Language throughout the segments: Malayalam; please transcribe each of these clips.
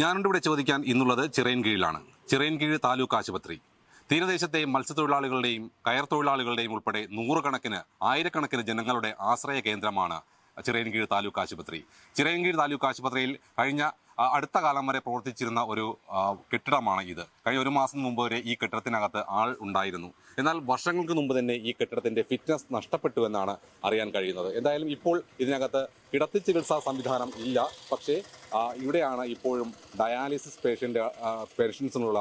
ഞാനിവിടെ ചോദിക്കാൻ ഇന്നുള്ളത് ചിറയൻകീഴിലാണ് ചിറയൻകീഴ് താലൂക്ക് ആശുപത്രി. തീരദേശത്തെ മത്സ്യത്തൊഴിലാളികളുടെയും കയർ തൊഴിലാളികളുടെയും ഉൾപ്പെടെ നൂറുകണക്കിന് ആയിരക്കണക്കിന് ജനങ്ങളുടെ ആശ്രയ കേന്ദ്രമാണ് ചിറയൻകീഴ് താലൂക്ക് ആശുപത്രി. ചിറയൻകീഴ് താലൂക്ക് ആശുപത്രിയിൽ കഴിഞ്ഞ അടുത്ത കാലം വരെ പ്രവർത്തിച്ചിരുന്ന ഒരു കെട്ടിടമാണ് ഇത്. കഴിഞ്ഞ ഒരു മാസം മുമ്പ് വരെ ഈ കെട്ടിടത്തിനകത്ത് ആൾ ഉണ്ടായിരുന്നു. എന്നാൽ വർഷങ്ങൾക്ക് മുമ്പ് തന്നെ ഈ കെട്ടിടത്തിന്റെ ഫിറ്റ്നസ് നഷ്ടപ്പെട്ടു എന്നാണ് അറിയാൻ കഴിയുന്നത്. എന്തായാലും ഇപ്പോൾ ഇതിനകത്ത് കിടത്തി ചികിത്സാ സംവിധാനം ഇല്ല. പക്ഷേ ഇവിടെയാണ് ഇപ്പോഴും ഡയാലിസിസ് പേഷ്യന്റ് പേഷ്യൻസിനുള്ള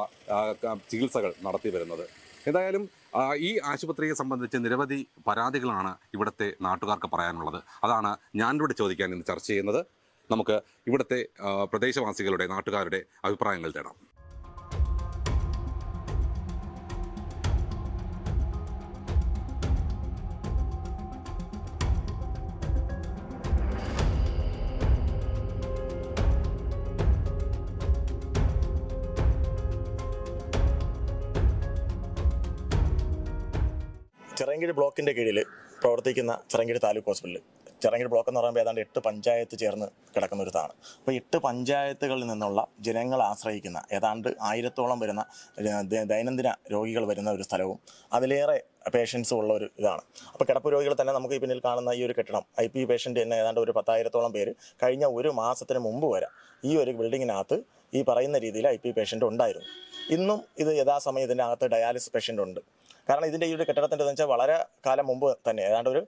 ചികിത്സകൾ നടത്തി വരുന്നത്. എന്തായാലും ഈ ആശുപത്രിയെ സംബന്ധിച്ച് നിരവധി പരാതികളാണ് ഇവിടുത്തെ നാട്ടുകാർക്ക് പറയാനുള്ളത്. അതാണ് ഞാനിവിടെ ചോദിക്കാൻ ഇന്ന് ചർച്ച ചെയ്യുന്നത്. നമുക്ക് ഇവിടുത്തെ പ്രദേശവാസികളുടെ നാട്ടുകാരുടെ അഭിപ്രായങ്ങൾ തേടാം. ചിറയൻകീഴ് ബ്ലോക്കിന്റെ കീഴിൽ പ്രവർത്തിക്കുന്ന ചിറയൻകീഴ് താലൂക്ക് ഹോസ്പിറ്റലിൽ ചിറയൻകീഴ് ബ്ലോക്ക് എന്ന് പറയുമ്പോൾ ഏതാണ്ട് എട്ട് പഞ്ചായത്ത് ചേർന്ന് കിടക്കുന്ന ഒരു താണ് അപ്പോൾ എട്ട് പഞ്ചായത്തുകളിൽ നിന്നുള്ള ജനങ്ങൾ ആശ്രയിക്കുന്ന ഏതാണ്ട് ആയിരത്തോളം വരുന്ന ദൈനംദിന രോഗികൾ വരുന്ന ഒരു സ്ഥലവും അതിലേറെ പേഷ്യൻസ് ഉള്ള ഒരു ഇതാണ്. അപ്പോൾ കിടപ്പ് രോഗികൾ തന്നെ നമുക്ക് ഈ പിന്നിൽ കാണുന്ന ഈ ഒരു കെട്ടിടം ഐ പി പേഷ്യന്റ് തന്നെ ഏതാണ്ട് ഒരു പത്തായിരത്തോളം പേര് കഴിഞ്ഞ ഒരു മാസത്തിന് മുമ്പ് വരെ ഈ ഒരു ബിൽഡിങ്ങിനകത്ത് ഈ പറയുന്ന രീതിയിൽ ഐ പി പേഷ്യന്റ് ഉണ്ടായിരുന്നു. ഇന്നും ഇത് യഥാസമയം ഇതിന്റെ അകത്ത് ഡയാലിസിസ് പേഷ്യന്റ് ഉണ്ട്. കാരണം ഇതിന്റെ ഈ ഒരു കെട്ടിടത്തിന്റെ വെച്ചാൽ വളരെ കാലം മുമ്പ് തന്നെ ഏതാണ്ട് ഒരു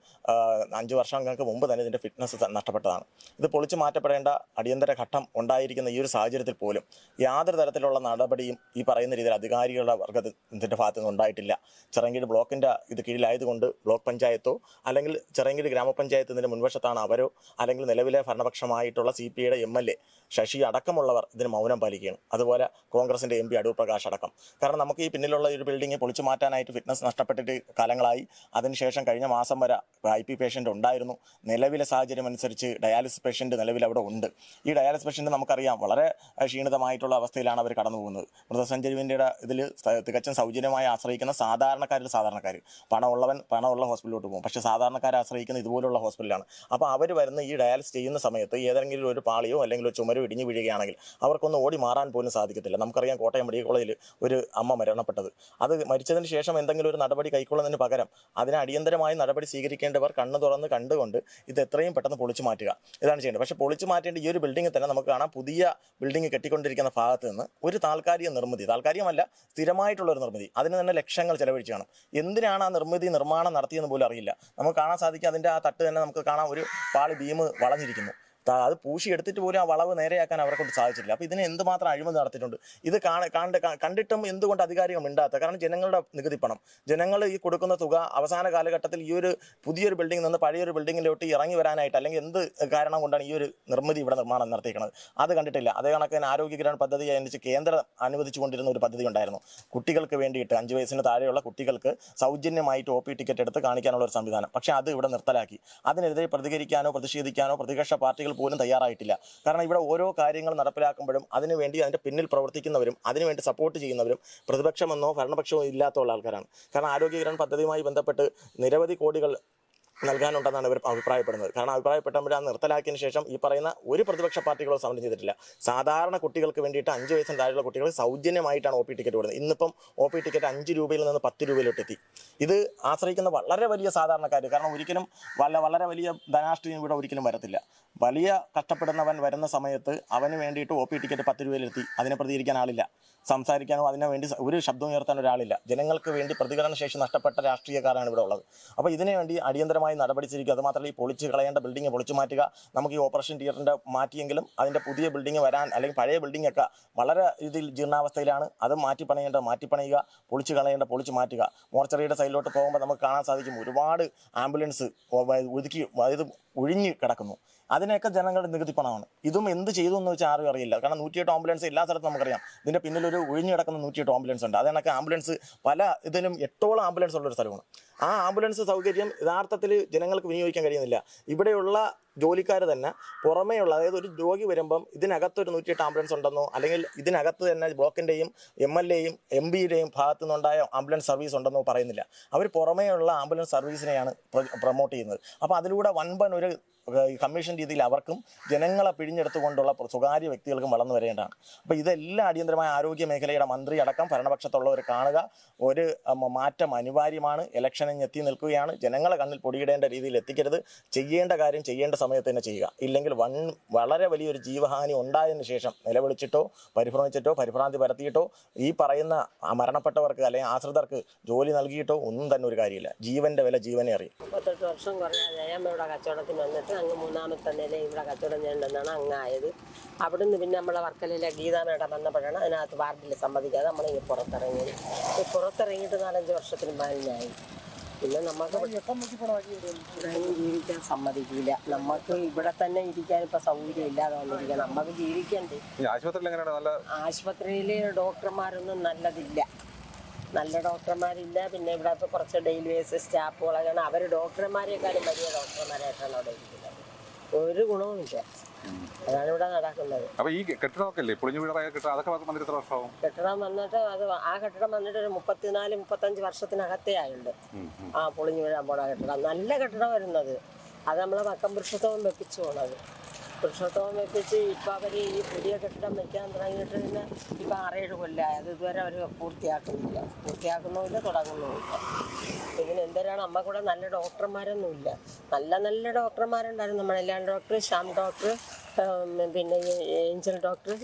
അഞ്ച് വർഷങ്ങൾക്ക് മുമ്പ് തന്നെ ഇതിന്റെ ഫിറ്റ്നസ് നഷ്ടപ്പെട്ടതാണ്. ഇത് പൊളിച്ചു മാറ്റപ്പെടേണ്ട അടിയന്തര ഘട്ടം ഉണ്ടായിരിക്കുന്ന ഈ ഒരു സാഹചര്യത്തിൽ പോലും യാതൊരു തരത്തിലുള്ള നടപടിയും ഈ പറയുന്ന രീതിയിൽ അധികാരികളുടെ വർഗത്തിന്റെ ഭാഗത്തു നിന്ന് ഉണ്ടായിട്ടില്ല. ചെറങ്കീട് ബ്ലോക്കിന്റെ ഇത് കീഴിലായതുകൊണ്ട് ബ്ലോക്ക് പഞ്ചായത്തോ അല്ലെങ്കിൽ ചെറങ്കീട് ഗ്രാമപഞ്ചായത്ത് ഇതിന്റെ മുൻവശത്താണ് അവരോ അല്ലെങ്കിൽ നിലവിലെ ഭരണപക്ഷമായിട്ടുള്ള C P M L A Sasi അടക്കമുള്ളവർ ഇതിന് മൗനം പാലിക്കുകയാണ്. അതുപോലെ കോൺഗ്രസിന്റെ എം പി അടൂർ പ്രകാശ് അടക്കം. കാരണം നമുക്ക് ഈ പിന്നിലുള്ള ഒരു ബിൽഡിംഗ് പൊളിച്ചു മാറ്റാനായിട്ട് ഫിറ്റ്നസ് നഷ്ടപ്പെട്ടിട്ട് കാലങ്ങളായി. അതിനുശേഷം കഴിഞ്ഞ മാസം വരെ ഐ പി പേഷ്യന്റ് ഉണ്ടായിരുന്നു. നിലവിലെ സാഹചര്യം അനുസരിച്ച് ഡയാലിസിസ് പേഷ്യന്റ് നിലവിൽ അവിടെ ഉണ്ട്. ഈ ഡയാലിസിസ് പേഷ്യന്റ് നമുക്കറിയാം വളരെ ക്ഷീണിതമായിട്ടുള്ള അവസ്ഥയിലാണ് അവർ കടന്നു പോകുന്നത്. മൃതസഞ്ജീവിന്റെ ഇതിൽ തികച്ചും സൗജന്യമായി ആശ്രയിക്കുന്ന സാധാരണക്കാരിൽ സാധാരണക്കാർ പണമുള്ളവൻ പണമുള്ള ഹോസ്പിറ്റലിലോട്ട് പോകും. പക്ഷേ സാധാരണക്കാരെ ആശ്രയിക്കുന്ന ഇതുപോലുള്ള ഹോസ്പിറ്റലാണ്. അപ്പോൾ അവർ വരുന്ന ഈ ഡയാലിസിസ് ചെയ്യുന്ന സമയത്ത് ഏതെങ്കിലും ഒരു പാളിയോ അല്ലെങ്കിൽ ഒരു ചുമരോ ഇടിഞ്ഞു വീഴുകയാണെങ്കിൽ അവർക്കൊന്ന് ഓടി മാറാൻ പോലും സാധിക്കത്തില്ല. നമുക്കറിയാം കോട്ടയം മെഡിക്കൽ കോളേജിൽ ഒരു അമ്മ മരണപ്പെട്ടത്. അത് മരിച്ചതിന് ശേഷം എന്തെങ്കിലും ഒരു നടപടി കൈക്കൊള്ളുന്നതിന് പകരം അതിന് അടിയന്തരമായി നടപടി സ്വീകരിക്കേണ്ടവർ കണ്ണു തുറന്ന് കണ്ടുകൊണ്ട് ഇത് എത്രയും പെട്ടെന്ന് പൊളിച്ചു മാറ്റുക. ഇതാണ് ചെയ്യേണ്ടത്. പക്ഷേ പൊളിച്ചു മാറ്റേണ്ട ഈ ഒരു ബിൽഡിംഗിൽ തന്നെ നമുക്ക് കാണാം പുതിയ ബിൽഡിംഗ് കെട്ടിക്കൊണ്ടിരിക്കുന്ന ഭാഗത്ത് നിന്ന് ഒരു താൽക്കാലിക നിർമ്മിതി. താൽക്കാലികമല്ല സ്ഥിരമായിട്ടുള്ള ഒരു നിർമ്മിതി. അതിന് തന്നെ ലക്ഷങ്ങൾ ചെലവഴിച്ച് കാണും. എന്തിനാണ് ആ നിർമ്മിതി നിർമ്മാണം നടത്തിയെന്ന് പോലും അറിയില്ല. നമുക്ക് കാണാൻ സാധിക്കും അതിന്റെ ആ തട്ട് തന്നെ നമുക്ക് കാണാം ഒരു പാളി ബീം വളഞ്ഞിരിക്കുന്നു. അത് പൂശി എടുത്തിട്ട് പോലും ആ വളവ് നേരെയാക്കാൻ അവരെ കൊണ്ട് സാധിച്ചില്ല അപ്പോൾ ഇതിന് എന്തുമാത്രം അഴിമതി നടത്തിയിട്ടുണ്ട്? ഇത് കാണ കണ്ട് കണ്ടിട്ടും എന്തുകൊണ്ട് അധികാരികൾ മിണ്ടാത്ത? കാരണം ജനങ്ങളുടെ നികുതി പണം. ജനങ്ങൾ ഈ കൊടുക്കുന്ന തുക അവസാന കാലഘട്ടത്തിൽ ഈ ഒരു പുതിയൊരു ബിൽഡിംഗ് നിന്ന് പഴയൊരു ബിൽഡിങ്ങിലോട്ട് ഇറങ്ങി വരാനായിട്ട് അല്ലെങ്കിൽ എന്ത് കാരണം കൊണ്ടാണ് ഈ ഒരു നിർമ്മിതി ഇവിടെ നിർമ്മാണം നടത്തിയിരിക്കുന്നത്? അത് കണ്ടിട്ടില്ല. അതേ കണക്കിന് ആരോഗ്യഗ്രഹൺ പദ്ധതി അനുസരിച്ച് കേന്ദ്രം അനുവദിച്ചുകൊണ്ടിരുന്ന ഒരു പദ്ധതി ഉണ്ടായിരുന്നു. കുട്ടികൾക്ക് വേണ്ടിയിട്ട് അഞ്ച് വയസ്സിന് താഴെയുള്ള കുട്ടികൾക്ക് സൗജന്യമായിട്ട് ഒ പി ടിക്കറ്റ് എടുത്ത് കാണിക്കാനുള്ള ഒരു സംവിധാനം. പക്ഷേ അത് ഇവിടെ നിർത്തലാക്കി. അതിനെതിരെ പ്രതികരിക്കാനോ പ്രതിഷേധിക്കാനോ പ്രതിപക്ഷ പാർട്ടികൾ പോലും തയ്യാറായിട്ടില്ല. കാരണം ഇവിടെ ഓരോ കാര്യങ്ങൾ നടപ്പിലാക്കുമ്പോഴും അതിനുവേണ്ടി അതിന്റെ പിന്നിൽ പ്രവർത്തിക്കുന്നവരും അതിനുവേണ്ടി സപ്പോർട്ട് ചെയ്യുന്നവരും പ്രതിപക്ഷമെന്നോ ഭരണപക്ഷമോ ഇല്ലാത്തുള്ള ആൾക്കാരാണ്. കാരണം ആരോഗ്യകിരൺ പദ്ധതിയുമായി ബന്ധപ്പെട്ട് നിരവധി കോടികൾ നൽകാനുണ്ടെന്നാണ് ഇവർ അഭിപ്രായപ്പെടുന്നത്. കാരണം അഭിപ്രായപ്പെട്ടവർ ആ നിർത്തലാക്കിയതിന് ശേഷം ഈ പറയുന്ന ഒരു പ്രതിപക്ഷ പാർട്ടികളോ സമരം ചെയ്തിട്ടില്ല. സാധാരണ കുട്ടികൾക്ക് വേണ്ടിയിട്ട് അഞ്ച് വയസ്സിന് താഴെയുള്ള കുട്ടികൾ സൗജന്യമായിട്ടാണ് ഒ പി ടിക്കറ്റ് കൊടുക്കുന്നത്. ഇന്നിപ്പം ഒ പി ടിക്കറ്റ് അഞ്ച് രൂപയിൽ നിന്ന് പത്ത് രൂപയിലോട്ടെത്തി ഇത് ആശ്രയിക്കുന്ന വളരെ വലിയ സാധാരണക്കാർ കാരണം ഒരിക്കലും വല്ല വളരെ വലിയ ധനാഷ്ട്രീയം ഇവിടെ ഒരിക്കലും വരത്തില്ല. വലിയ കഷ്ടപ്പെടുന്നവൻ വരുന്ന സമയത്ത് അവന് വേണ്ടിയിട്ട് ഒ പി ടിക്കറ്റ് പത്ത് രൂപയിലെത്തി. അതിനെ പ്രതികരിക്കാൻ ആളില്ല. സംസാരിക്കാനോ അതിനു വേണ്ടി ഒരു ശബ്ദം ഉയർത്താൻ ഒരാളില്ല. ജനങ്ങൾക്ക് വേണ്ടി പ്രതികരണ ശേഷി നഷ്ടപ്പെട്ട രാഷ്ട്രീയക്കാരാണ് ഇവിടെ ഉള്ളത്. അപ്പോൾ ഇതിനു വേണ്ടി അടിയന്തരമായി നടപടി സ്വീകരിക്കുക. അത് മാത്രമല്ല ഈ പൊളിച്ച് കളയേണ്ട ബിൽഡിംഗ് പൊളിച്ചു മാറ്റുക. നമുക്ക് ഈ ഓപ്പറേഷൻ തിയേറ്ററിന്റെ മാറ്റിയെങ്കിലും അതിന്റെ പുതിയ ബിൽഡിംഗ് വരാൻ അല്ലെങ്കിൽ പഴയ ബിൽഡിംഗ് ഒക്കെ വളരെ രീതിയിൽ ജീർണാവസ്ഥയിലാണ്. അത് മാറ്റി മാറ്റിപ്പണയുക മാറ്റി പണിയുക പൊളിച്ച് കളയേണ്ട പൊളിച്ച് മാറ്റുക. മോർച്ചറിയുടെ സൈഡിലോട്ട് പോകുമ്പോൾ നമുക്ക് കാണാൻ സാധിക്കും ഒരുപാട് ആംബുലൻസ് ഒതുക്കി അതായത് ഒഴിഞ്ഞ് കിടക്കുന്നു. അതിനൊക്കെ ജനങ്ങളുടെ നികുതി പണമാണ്. ഇതും എന്ത് ചെയ്തു എന്ന് വെച്ചാൽ ആരും അറിയില്ല. കാരണം നൂറ്റിയെട്ട് ആംബുലൻസ് എല്ലാ സ്ഥലത്തും നമുക്കറിയാം. ഇതിന്റെ പിന്നിലൊരു ഒഴിഞ്ഞു കിടക്കുന്ന നൂറ്റിയെട്ട് ആംബുലൻസ് ഉണ്ട്. അതിനൊക്കെ ആംബുലൻസ് പല ഇതിലും എട്ടോളം ആംബുലൻസ് ഉള്ള ഒരു സ്ഥലമാണ്. ആ ആംബുലൻസ് സൗകര്യം യഥാർത്ഥത്തിൽ ജനങ്ങൾക്ക് വിനിയോഗിക്കാൻ കഴിയുന്നില്ല. ഇവിടെയുള്ള ജോലിക്കാർ തന്നെ പുറമേയുള്ള അതായത് ഒരു രോഗി വരുമ്പം ഇതിനകത്തൊരു നൂറ്റിയെട്ട് ആംബുലൻസ് ഉണ്ടെന്നോ അല്ലെങ്കിൽ ഇതിനകത്ത് തന്നെ ബ്ലോക്കിന്റെയും എം എൽ എയും എം പിയുടെയും ഭാഗത്തു നിന്നുണ്ടായ ആംബുലൻസ് സർവീസ് ഉണ്ടെന്നോ പറയുന്നില്ല. അവർ പുറമേയുള്ള ആംബുലൻസ് സർവീസിനെയാണ് പ്രൊമോട്ട് ചെയ്യുന്നത്. അപ്പോൾ അതിലൂടെ വൻപൻ ഒരു ഏഹ്, കമ്മീഷൻ രീതിയിൽ അവർക്കും ജനങ്ങളെ പിഴിഞ്ഞെടുത്തുകൊണ്ടുള്ള സ്വകാര്യ വ്യക്തികൾക്കും വളർന്നു വരേണ്ടതാണ്. അപ്പോൾ ഇതെല്ലാം അടിയന്തരമായ ആരോഗ്യ മേഖലയുടെ മന്ത്രി അടക്കം ഭരണപക്ഷത്തുള്ളവർ കാണുക. ഒരു മാറ്റം അനിവാര്യമാണ്. ഇലക്ഷനിൽ എത്തി നിൽക്കുകയാണ്. ജനങ്ങളെ കണ്ണിൽ പൊടിയിടേണ്ട രീതിയിൽ എത്തിക്കരുത്. ചെയ്യേണ്ട കാര്യം ചെയ്യേണ്ട സമയത്ത് തന്നെ ചെയ്യുക. ഇല്ലെങ്കിൽ വൺ വളരെ വലിയൊരു ജീവഹാനി ഉണ്ടായതിനു ശേഷം നിലവിളിച്ചിട്ടോ പരിഭ്രമിച്ചിട്ടോ പരിഭ്രാന്തി പരത്തിയിട്ടോ ഈ പറയുന്ന മരണപ്പെട്ടവർക്ക് അല്ലെങ്കിൽ ആശ്രിതർക്ക് ജോലി നൽകിയിട്ടോ ഒന്നും തന്നെ ഒരു കാര്യമില്ല. ജീവന്റെ വില ജീവനെ അറിയും. മുപ്പത്തെട്ട് വർഷം കുറഞ്ഞ ഇവിടെ കച്ചവടത്തിന് വന്നിട്ട് അങ്ങ് മൂന്നാമത്തെ നില ഇവിടെ കച്ചവടം ചെയ്യേണ്ടെന്നാണ് അങ്ങായത്. അവിടുന്ന് പിന്നെ നമ്മളെ വർക്കലയിലെ ഗീതാ മേടം വന്നപ്പോഴാണ് അതിനകത്ത് വാർഡിൽ സമ്മതിക്കാതെ നമ്മളിങ്ങനെ പുറത്തിറങ്ങിയത്. ഈ പുറത്തിറങ്ങിയിട്ട് നാലഞ്ച് വർഷത്തിന് മേലിനായി. പിന്നെ നമുക്ക് ഇവിടെ ജീവിക്കാൻ സമ്മതിക്കില്ല നമുക്ക് ഇവിടെ തന്നെ ഇരിക്കാൻ ഇപ്പൊ സൗകര്യം ഇല്ലാതെ വന്നിരിക്കുക നമുക്ക് ജീവിക്കണ്ടേ? ആശുപത്രിയിലെ ഡോക്ടർമാരൊന്നും നല്ലതില്ല. നല്ല ഡോക്ടർമാരില്ല. പിന്നെ ഇവിടെ കുറച്ച് ഡെയിലി ബേസ് സ്റ്റാഫുകളൊക്കെയാണ്. അവർ ഡോക്ടർമാരെക്കാളും വലിയ ഡോക്ടർമാരായിട്ടാണ് അവിടെ ഇരിക്കുന്നത്. ഒരു ഗുണവുമില്ല അതാണ് ഇവിടെ നടക്കുന്നത്. അപ്പൊ ഈ കെട്ടിടമൊക്കെ അല്ലേ പൊളിഞ്ഞു വീടായ കെട്ടിടം അതൊക്കെ വന്നിട്ട് എത്ര വർഷമാവും? കെട്ടിടം വന്നിട്ട് അത് ആ കെട്ടിടം വന്നിട്ട് ഒരു മുപ്പത്തിനാല് മുപ്പത്തഞ്ച് വർഷത്തിനകത്തേ ആയുണ്ട് ആ പൊളിഞ്ഞു വീഴാൻ പോണ കെട്ടിടം. നല്ല കെട്ടിടം വരുന്നത്. അത് നമ്മളെ വക്കം പുരുഷത്വം വെപ്പിച്ചു പോണത്. പുരുഷത്വം വെപ്പിച്ച് ഇപ്പം അവർ ഈ പുതിയ കെട്ടിടം വെക്കാൻ തുടങ്ങിയിട്ട് പിന്നെ ഇപ്പം ആറേഴ് കൊല്ലമായി അത് ഇതുവരെ അവർ പൂർത്തിയാക്കുന്നില്ല. പൂർത്തിയാക്കുന്നുമില്ല തുടങ്ങുന്നുമില്ല ഇതിന് എന്തരാണ്? അമ്മ കൂടെ നല്ല ഡോക്ടർമാരൊന്നുമില്ല. നല്ല നല്ല ഡോക്ടർമാരുണ്ടായിരുന്നു. നമ്മുടെ എല്ലാം ഡോക്ടർ ശ്യാം ഡോക്ടർ പിന്നെ ഏഞ്ചൽ ഡോക്ടർ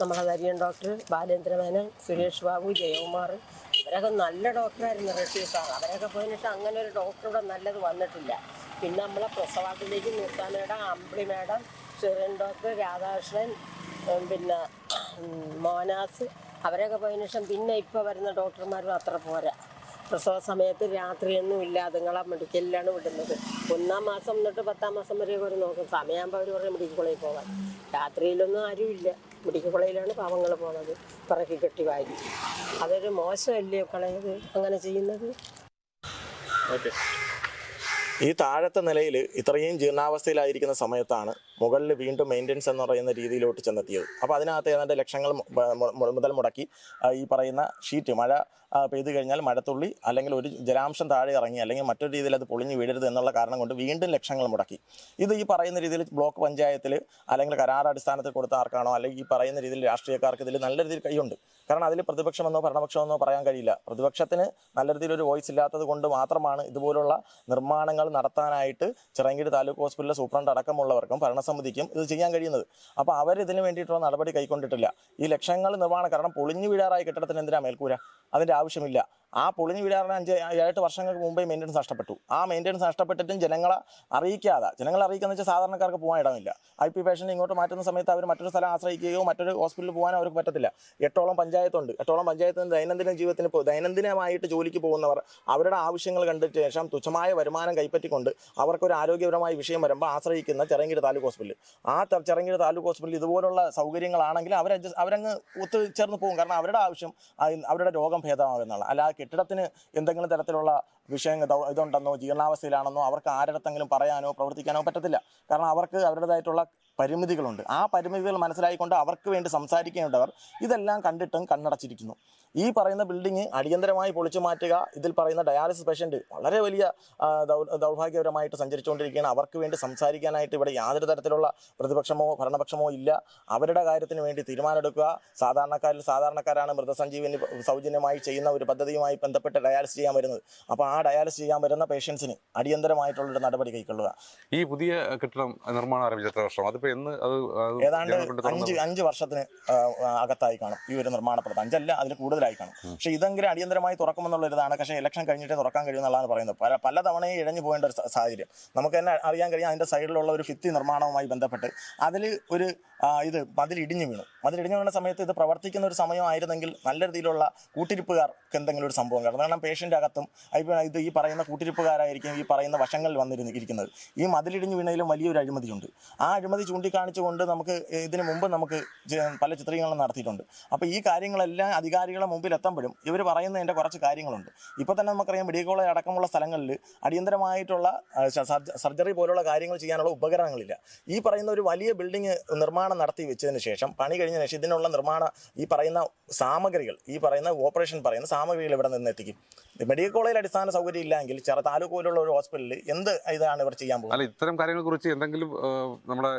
നമ്മളെ ധര്യൻ ഡോക്ടർ ബാലേന്ദ്രമേനൻ സുരേഷ് ബാബു ജയകുമാർ. ഇവരൊക്കെ നല്ല ഡോക്ടറായിരുന്നു റഷീദ് സാർ. അവരൊക്കെ പോയിട്ട് അങ്ങനെ ഒരു ഡോക്ടർ ഇവിടെ നല്ലത് വന്നിട്ടില്ല. പിന്നെ നമ്മളെ പ്രസവാട്ടിലേക്ക് നിർത്താൻ madam Ambili madam Cherian doctor Radhakrishnan പിന്നെ മോനാസ്. അവരൊക്കെ പോയതിനു ശേഷം പിന്നെ ഇപ്പോൾ വരുന്ന ഡോക്ടർമാരും അത്ര പോരാ. പ്രസവ സമയത്ത് രാത്രിയൊന്നും ഇല്ല അതുങ്ങളെ മെഡിക്കലിലാണ് വിടുന്നത്. ഒന്നാം മാസം തൊട്ട് പത്താം മാസം വരെ അവർ നോക്കും. സമയമാകുമ്പോൾ അവർ പറയും മെഡിക്കൽ കോളേജിൽ പോകാൻ. രാത്രിയിലൊന്നും ആരുമില്ല. മെഡിക്കൽ കോളേജിലാണ് പാവങ്ങൾ പോണത്. പിറക്കി കെട്ടി വാരി. അതൊരു മോശമല്ലേ കളയത് അങ്ങനെ ചെയ്യുന്നത്? ഈ താഴത്തെ നിലയിൽ ഇത്രയും ജീർണാവസ്ഥയിലായിരിക്കുന്ന സമയത്താണ് മുകളിൽ വീണ്ടും മെയിന്റെനൻസ് എന്ന് പറയുന്ന രീതിയിലോട്ട് ചെന്നെത്തിയത്. അപ്പോൾ അതിനകത്ത് ഏതാണ്ട് ലക്ഷങ്ങൾ മുതൽ മുടക്കി ഈ പറയുന്ന ഷീറ്റ് മഴ പെയ്തു കഴിഞ്ഞാൽ മഴത്തുള്ളി അല്ലെങ്കിൽ ഒരു ജലാംശം താഴെ ഇറങ്ങി അല്ലെങ്കിൽ മറ്റൊരു രീതിയിൽ അത് പൊളിഞ്ഞു വീഴരുത് എന്നുള്ള കാരണം കൊണ്ട് വീണ്ടും ലക്ഷങ്ങൾ മുടക്കി. ഇത് ഈ പറയുന്ന രീതിയിൽ ബ്ലോക്ക് പഞ്ചായത്തിൽ അല്ലെങ്കിൽ കരാർ അടിസ്ഥാനത്തിൽ കൊടുത്ത ആർക്കാണോ അല്ലെങ്കിൽ ഈ പറയുന്ന രീതിയിൽ രാഷ്ട്രീയക്കാർക്ക് ഇതിൽ നല്ല രീതിയിൽ കൈയുണ്ട്. കാരണം അതിൽ പ്രതിപക്ഷമെന്നോ ഭരണപക്ഷമെന്നോ പറയാൻ കഴിയില്ല. പ്രതിപക്ഷത്തിന് നല്ല രീതിയിൽ ഒരു വോയിസ് ഇല്ലാത്തത് കൊണ്ട് മാത്രമാണ് ഇതുപോലുള്ള നിർമ്മാണങ്ങൾ നടത്താനായിട്ട് ചിറങ്കീട് താലൂക്ക് ഹോസ്പിറ്റലിലെ സൂപ്രണ്ട് അടക്കമുള്ളവർക്കും ഭരണസമിതിക്കും ഇത് ചെയ്യാൻ കഴിയുന്നത്. അപ്പോൾ അവർ ഇതിന് വേണ്ടിയിട്ടുള്ള നടപടി കൈക്കൊണ്ടിട്ടില്ല. ഈ ലക്ഷങ്ങൾ നിർമ്മാണം കാരണം പൊളിഞ്ഞു വീഴാറായി കെട്ടിടത്തിന് എന്തിനാ മേൽക്കൂര? അതിന്റെ ആവശ്യമില്ല. ആ പൊളിഞ്ഞു വീഴാറിന് അഞ്ച് ഏഴെട്ട് വർഷങ്ങൾക്ക് മുമ്പേ മെയിന്റനൻസ് നഷ്ടപ്പെട്ടു. ആ മെയിന്റനൻസ് നഷ്ടപ്പെട്ടിട്ടും ജനങ്ങളെ അറിയിക്കാതെ ജനങ്ങളെ അറിയിക്കാന്ന് വെച്ചാൽ സാധാരണക്കാർക്ക് പോകാൻ ഇടമില്ല. ഐ പി പേഷ്യന്റ് ഇങ്ങോട്ട് മാറ്റുന്ന സമയത്ത് അവർ മറ്റൊരു സ്ഥലം ആശ്രയിക്കുകയോ മറ്റൊരു ഹോസ്പിറ്റലിൽ പോകാനോ അവർക്ക് പറ്റത്തില്ല. എട്ടോളം പഞ്ചായത്തുണ്ട്. എട്ടോളം പഞ്ചായത്തിന് ദൈനംദിന ജീവിതത്തിന് ദൈനംദിനമായിട്ട് ജോലിക്ക് പോകുന്നവർ അവരുടെ ആവശ്യങ്ങൾ കണ്ടിട്ട് ശേഷം തുച്ഛമായ വരുമാനം കൈപ്പറ്റിക്കൊണ്ട് അവർക്കൊരു ആരോഗ്യപരമായ വിഷയം വരുമ്പോൾ ആശ്രയിക്കുന്ന ചെറങ്കീട് താലൂക്ക് ഹോസ്പിറ്റൽ ആ ചെറങ്ങീട് താലൂക്ക് ഹോസ്പിറ്റലിൽ ഇതുപോലുള്ള സൗകര്യങ്ങളാണെങ്കിൽ അവർ അവരങ്ങ് ഒത്തുചേർന്ന് പോകും. കാരണം അവരുടെ ആവശ്യം അവരുടെ രോഗം ഭേദമാകുന്നതാണ് അല്ലാതെ കെട്ടിടത്തിന് എന്തെങ്കിലും തരത്തിലുള്ള വിഷയം ഇതോ- ഇതുണ്ടെന്നോ ജീർണാവസ്ഥയിലാണെന്നോ അവർക്ക് ആരുടെത്തെങ്കിലും പറയാനോ പ്രവർത്തിക്കാനോ പറ്റത്തില്ല. കാരണം അവർക്ക് അവരുടേതായിട്ടുള്ള പരിമിതികളുണ്ട്. ആ പരിമിതികൾ മനസ്സിലായിക്കൊണ്ട് അവർക്ക് വേണ്ടി സംസാരിക്കേണ്ടവർ ഇതെല്ലാം കണ്ടിട്ടും കണ്ണടച്ചിരിക്കുന്നു. ഈ പറയുന്ന ബിൽഡിംഗ് അടിയന്തരമായി പൊളിച്ചു മാറ്റുക ഇതിൽ പറയുന്ന ഡയാലിസിസ് പേഷ്യന്റ് വളരെ വലിയ ദൗർഭാഗ്യപരമായിട്ട് സഞ്ചരിച്ചുകൊണ്ടിരിക്കുകയാണ്. അവർക്ക് വേണ്ടി സംസാരിക്കാനായിട്ട് ഇവിടെ യാതൊരു തരത്തിലുള്ള പ്രതിപക്ഷമോ ഭരണപക്ഷമോ ഇല്ല. അവരുടെ കാര്യത്തിന് വേണ്ടി തീരുമാനമെടുക്കുക. സാധാരണക്കാരിൽ സാധാരണക്കാരാണ് മൃതസഞ്ജീവിനി സൗജന്യമായി ചെയ്യുന്ന ഒരു പദ്ധതിയുമായി ബന്ധപ്പെട്ട് ഡയാലിസിസ് ചെയ്യാൻ വരുന്നത്. അപ്പോൾ ആ ഡയാലിസിസ് ചെയ്യാൻ വരുന്ന പേഷ്യൻസിന് അടിയന്തരമായിട്ടുള്ളൊരു നടപടി കൈക്കൊള്ളുക. ഈ പുതിയ കെട്ടിടം നിർമ്മാണം ആരംഭിച്ച എത്ര വർഷം? എന്ന് അത് ഏതാണ്ട്? അഞ്ച് അഞ്ച് വർഷത്തിന് അകത്തായി കാണും ഈ ഒരു നിർമ്മാണ പ്രവർത്തനം അഞ്ചല്ല അതിൽ കൂടുതലായി കാണും. പക്ഷെ ഇതെങ്കിലും അടിയന്തരമായി തുറക്കുമെന്നുള്ള ഒരു ഇതാണ്. പക്ഷേ ഇലക്ഷൻ കഴിഞ്ഞിട്ട് തുറക്കാൻ കഴിയുമെന്നുള്ളതാണ് പറയുന്നത്. പല പല തവണയും ഇഴഞ്ഞു പോകേണ്ട ഒരു സാഹചര്യം. നമുക്ക് തന്നെ അറിയാൻ കഴിയും അതിന്റെ സൈഡിലുള്ള ഒരു ഭിത്തി നിർമ്മാണവുമായി ബന്ധപ്പെട്ട് അതിൽ ഒരു ഇത് മതിൽ ഇടിഞ്ഞു വീണു. മതിൽ ഇടിഞ്ഞു വീണ സമയത്ത് ഇത് പ്രവർത്തിക്കുന്ന ഒരു സമയമായിരുന്നെങ്കിൽ നല്ല രീതിയിലുള്ള കൂട്ടിരിപ്പുകാർക്ക് എന്തെങ്കിലും ഒരു സംഭവം കാരണം കാരണം പേഷ്യന്റ് അകത്തും ഇത് ഈ പറയുന്ന കൂട്ടിരിപ്പുകാരായിരിക്കും ഈ പറയുന്ന വശങ്ങളിൽ വന്നിരുന്ന് ഇരിക്കുന്നത്. ഈ മതിലിടിഞ്ഞു വീണതിലും വലിയൊരു അഴിമതിയുണ്ട്. ആ അഴിമതി ചൂണ്ടിക്കാണിച്ചുകൊണ്ട് നമുക്ക് ഇതിനു മുമ്പ് നമുക്ക് പല ചിത്രീകരണം നടത്തിയിട്ടുണ്ട്. അപ്പോൾ ഈ കാര്യങ്ങളെല്ലാം അധികാരികളെ മുമ്പിൽ എത്തുമ്പോഴും ഇവർ പറയുന്നതിന്റെ കുറച്ച് കാര്യങ്ങളുണ്ട്. ഇപ്പോൾ തന്നെ നമുക്കറിയാം മെഡിക്കൽ കോളേജ് അടക്കമുള്ള സ്ഥലങ്ങളിൽ അടിയന്തരമായിട്ടുള്ള സർജറി പോലുള്ള കാര്യങ്ങൾ ചെയ്യാനുള്ള ഉപകരണങ്ങളില്ല. ഈ പറയുന്ന ഒരു വലിയ ബിൽഡിംഗ് നിർമ്മാണം നടത്തി വെച്ചതിന് ശേഷം പണി കഴിഞ്ഞ ശേഷം ഇതിനുള്ള നിർമ്മാണ ഈ പറയുന്ന സാമഗ്രികൾ ഈ പറയുന്ന ഓപ്പറേഷൻ പറയുന്ന സാമഗ്രികൾ ഇവിടെ നിന്ന് എത്തിക്കും. മെഡിക്കൽ കോളേജിൽ അടിസ്ഥാന സൗകര്യം ഇല്ലെങ്കിൽ ചെറു താലൂക്ക് പോലുള്ള ഒരു ഹോസ്പിറ്റലിൽ എന്ത് ഇതാണ് ഇവർ ചെയ്യാൻ പോകുന്നത്? അല്ല ഇത്തരം കാര്യങ്ങളെ കുറിച്ച് എന്തെങ്കിലും നമ്മുടെ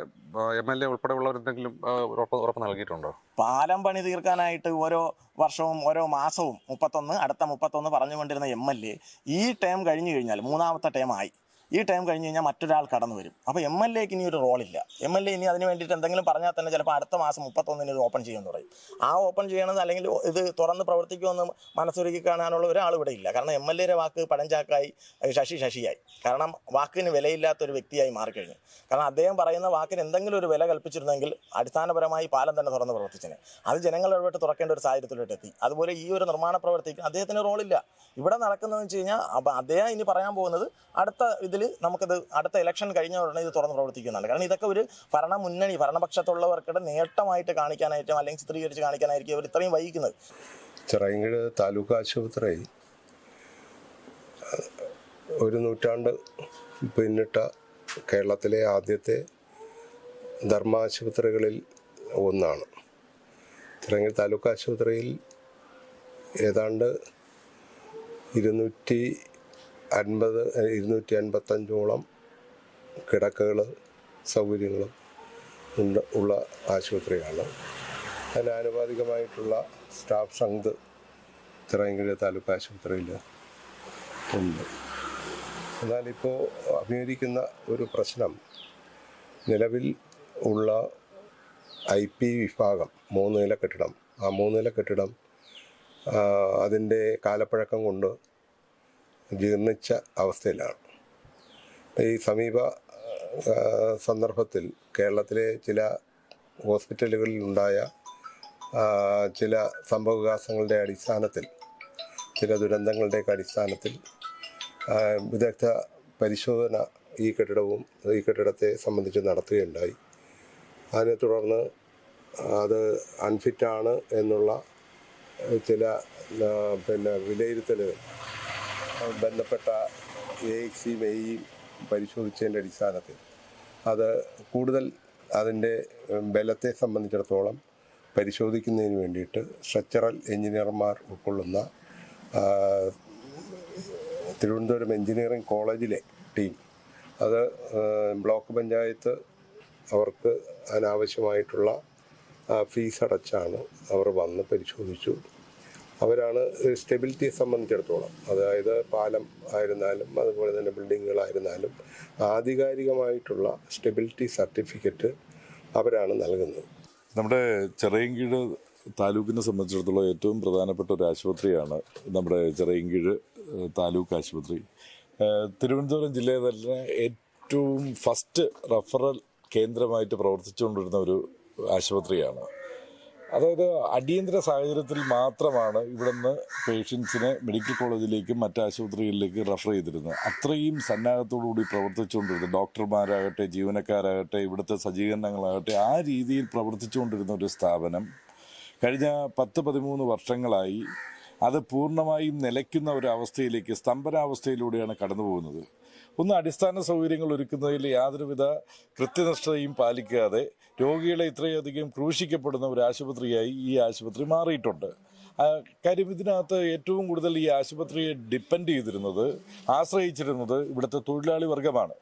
എം എൽ എ ഉൾപ്പെടെയുള്ളവർ എന്തെങ്കിലും ഉറപ്പ് നൽകിയിട്ടുണ്ടോ? പാലം പണി തീർക്കാനായിട്ട് ഓരോ വർഷവും ഓരോ മാസവും മുപ്പത്തൊന്ന് അടുത്ത മുപ്പത്തൊന്ന് പറഞ്ഞുകൊണ്ടിരുന്ന എം എൽ എ ഈ ടേം കഴിഞ്ഞു കഴിഞ്ഞാൽ മൂന്നാമത്തെ ടേം ആയി. ഈ ടൈം കഴിഞ്ഞ് കഴിഞ്ഞാൽ മറ്റൊരാൾ കടന്നു വരും. അപ്പോൾ എം എൽ എക്ക് ഇനി ഒരു റോളില്ല എം എൽ എ ഇനി അതിന് വേണ്ടിയിട്ട് എന്തെങ്കിലും പറഞ്ഞാൽ തന്നെ ചിലപ്പോൾ അടുത്ത മാസം മുപ്പത്തൊന്നിന് ഇത് ഓപ്പൺ ചെയ്യുമെന്ന് പറയും ആ ഓപ്പൺ ചെയ്യണത് അല്ലെങ്കിൽ ഇത് തുറന്ന് പ്രവർത്തിക്കുമെന്ന് മനസ്സൊരുക്കി കാണാനുള്ള ഒരാൾ ഇവിടെ ഇല്ല. കാരണം എം എൽ എയുടെ വാക്ക് പഴഞ്ചാക്കായി ശശി ശശിയായി. കാരണം വാക്കിന് വിലയില്ലാത്ത ഒരു വ്യക്തിയായി മാറിക്കഴിഞ്ഞു. കാരണം അദ്ദേഹം പറയുന്ന വാക്കിന് എന്തെങ്കിലും ഒരു വില കൽപ്പിച്ചിരുന്നെങ്കിൽ അടിസ്ഥാനപരമായി പാലം തന്നെ തുറന്ന് പ്രവർത്തിച്ചിന്. അത് ജനങ്ങളിടപെട്ട് തുറക്കേണ്ട ഒരു സാഹചര്യത്തിലോട്ട് എത്തി. അതുപോലെ ഈ ഒരു നിർമ്മാണ പ്രവർത്തിക്ക് അദ്ദേഹത്തിന് റോളില്ല ഇവിടെ നടക്കുന്നതെന്ന് വെച്ച് കഴിഞ്ഞാൽ അദ്ദേഹം ഇനി പറയാൻ പോകുന്നത് അടുത്ത ഇതിൽ നമുക്കത് അടുത്ത ഇലക്ഷൻ കഴിഞ്ഞ ഉടനെ ഇത് തുറന്ന് പ്രവർത്തിക്കുന്നതാണ് കാരണം ഇതൊക്കെ ഒരു ഭരണ മുന്നണി ഭരണപക്ഷത്തുള്ളവർക്കിടെ നേട്ടമായിട്ട് കാണിക്കാനായിട്ടും അല്ലെങ്കിൽ ചിത്രീകരിച്ച് കാണിക്കാനായിരിക്കും അവർ ഇത്രയും വൈകിക്കുന്നത് ചിറയൻകീഴ് താലൂക്ക് ആശുപത്രി ഒരു നൂറ്റാണ്ട് പിന്നിട്ട കേരളത്തിലെ ആദ്യത്തെ ധർമാശുപത്രികളിൽ ഒന്നാണ്. ചിറയൻകീഴ് താലൂക്ക് ആശുപത്രിയിൽ ഏതാണ്ട് ഇരുന്നൂറ്റി അൻപത് ഇരുന്നൂറ്റി അൻപത്തഞ്ചോളം കിടക്കകൾ സൗകര്യങ്ങളും ഉണ്ട് ഉള്ള ആശുപത്രിയാണ്. അതിന് ആനുപാതികമായിട്ടുള്ള സ്റ്റാഫ് സംഘ് ചിറയൻകീഴ് താലൂക്ക് ആശുപത്രിയിൽ ഉണ്ട്. എന്നാലിപ്പോൾ അഭിമുഖീകരിക്കുന്ന ഒരു പ്രശ്നം നിലവിൽ ഉള്ള ഐ പി വിഭാഗം മൂന്ന് നില കെട്ടിടം. ആ മൂന്ന് നില കെട്ടിടം അതിന്റെ കാലപ്പഴക്കം കൊണ്ട് ജീർണിച്ച അവസ്ഥയിലാണ്. ഈ സമീപ സന്ദർഭത്തിൽ കേരളത്തിലെ ചില ഹോസ്പിറ്റലുകളിൽ ഉണ്ടായ ചില സംഭവവികാസങ്ങളുടെ അടിസ്ഥാനത്തിൽ ചില ദുരന്തങ്ങളുടെയൊക്കെ അടിസ്ഥാനത്തിൽ വിദഗ്ധ പരിശോധന ഈ കെട്ടിടവും ഈ കെട്ടിടത്തെ സംബന്ധിച്ച് നടത്തുകയുണ്ടായി. അതിനെ തുടർന്ന് അത് അൺഫിറ്റാണ് എന്നുള്ള ചില പിന്നെ വിലയിരുത്തലുകൾ ബന്ധപ്പെട്ട എ എക്സിയും എയും പരിശോധിച്ചതിന്റെ അടിസ്ഥാനത്തിൽ. അത് കൂടുതൽ അതിന്റെ ബലത്തെ സംബന്ധിച്ചിടത്തോളം പരിശോധിക്കുന്നതിന് വേണ്ടിയിട്ട് സ്ട്രക്ചറൽ എഞ്ചിനീയർമാർ ഉൾക്കൊള്ളുന്ന തിരുവനന്തപുരം എഞ്ചിനീയറിംഗ് കോളേജിലെ ടീം. അത് ബ്ലോക്ക് പഞ്ചായത്ത് അവർക്ക് അതിനാവശ്യമായിട്ടുള്ള ഫീസ് അടച്ചാണ് അവർ വന്ന് പരിശോധിച്ചു. അവരാണ് സ്റ്റെബിലിറ്റിയെ സംബന്ധിച്ചിടത്തോളം. അതായത് പാലം ആയിരുന്നാലും അതുപോലെ തന്നെ ബിൽഡിങ്ങുകളായിരുന്നാലും ആധികാരികമായിട്ടുള്ള സ്റ്റെബിലിറ്റി സർട്ടിഫിക്കറ്റ് അവരാണ് നൽകുന്നത്. നമ്മുടെ ചെറിയങ്കീഴ് താലൂക്കിനെ സംബന്ധിച്ചിടത്തോളം ഏറ്റവും പ്രധാനപ്പെട്ട ഒരു ആശുപത്രിയാണ് നമ്മുടെ ചെറിയങ്കീഴ് താലൂക്ക് ആശുപത്രി. തിരുവനന്തപുരം ജില്ലയിൽ തന്നെ ഏറ്റവും ഫസ്റ്റ് റഫറൽ കേന്ദ്രമായിട്ട് പ്രവർത്തിച്ചുകൊണ്ടിരുന്ന ഒരു ആശുപത്രിയാണ്. അതായത് അടിയന്തര സാഹചര്യത്തിൽ മാത്രമാണ് ഇവിടുന്ന് പേഷ്യൻസിനെ മെഡിക്കൽ കോളേജിലേക്കും മറ്റ് ആശുപത്രികളിലേക്കും റെഫർ ചെയ്തിരുന്നത്. അത്രയും സന്നാഹത്തോടുകൂടി പ്രവർത്തിച്ചുകൊണ്ടിരുന്നത് ഡോക്ടർമാരാകട്ടെ ജീവനക്കാരാകട്ടെ ഇവിടുത്തെ സജ്ജീകരണങ്ങളാകട്ടെ ആ രീതിയിൽ പ്രവർത്തിച്ചുകൊണ്ടിരുന്ന ഒരു സ്ഥാപനം കഴിഞ്ഞ പത്ത് പതിമൂന്ന് വർഷങ്ങളായി അത് പൂർണമായും നിലയ്ക്കുന്ന ഒരു അവസ്ഥയിലേക്ക് സ്തംഭനാവസ്ഥയിലൂടെയാണ് കടന്നു പോകുന്നത് ഒന്ന് അടിസ്ഥാന സൗകര്യങ്ങൾ ഒരുക്കുന്നതിൽ യാതൊരുവിധ കൃത്യനിഷ്ഠതയും പാലിക്കാതെ രോഗികളെ ഇത്രയധികം ക്രൂശിക്കപ്പെടുന്ന ഒരു ആശുപത്രിയായി ഈ ആശുപത്രി മാറിയിട്ടുണ്ട്. കാര്യം ഇതിനകത്ത് ഏറ്റവും കൂടുതൽ ഈ ആശുപത്രിയെ ഡിപ്പെൻഡ് ചെയ്തിരുന്നത് ആശ്രയിച്ചിരുന്നത് ഇവിടുത്തെ തൊഴിലാളി വർഗമാണ്.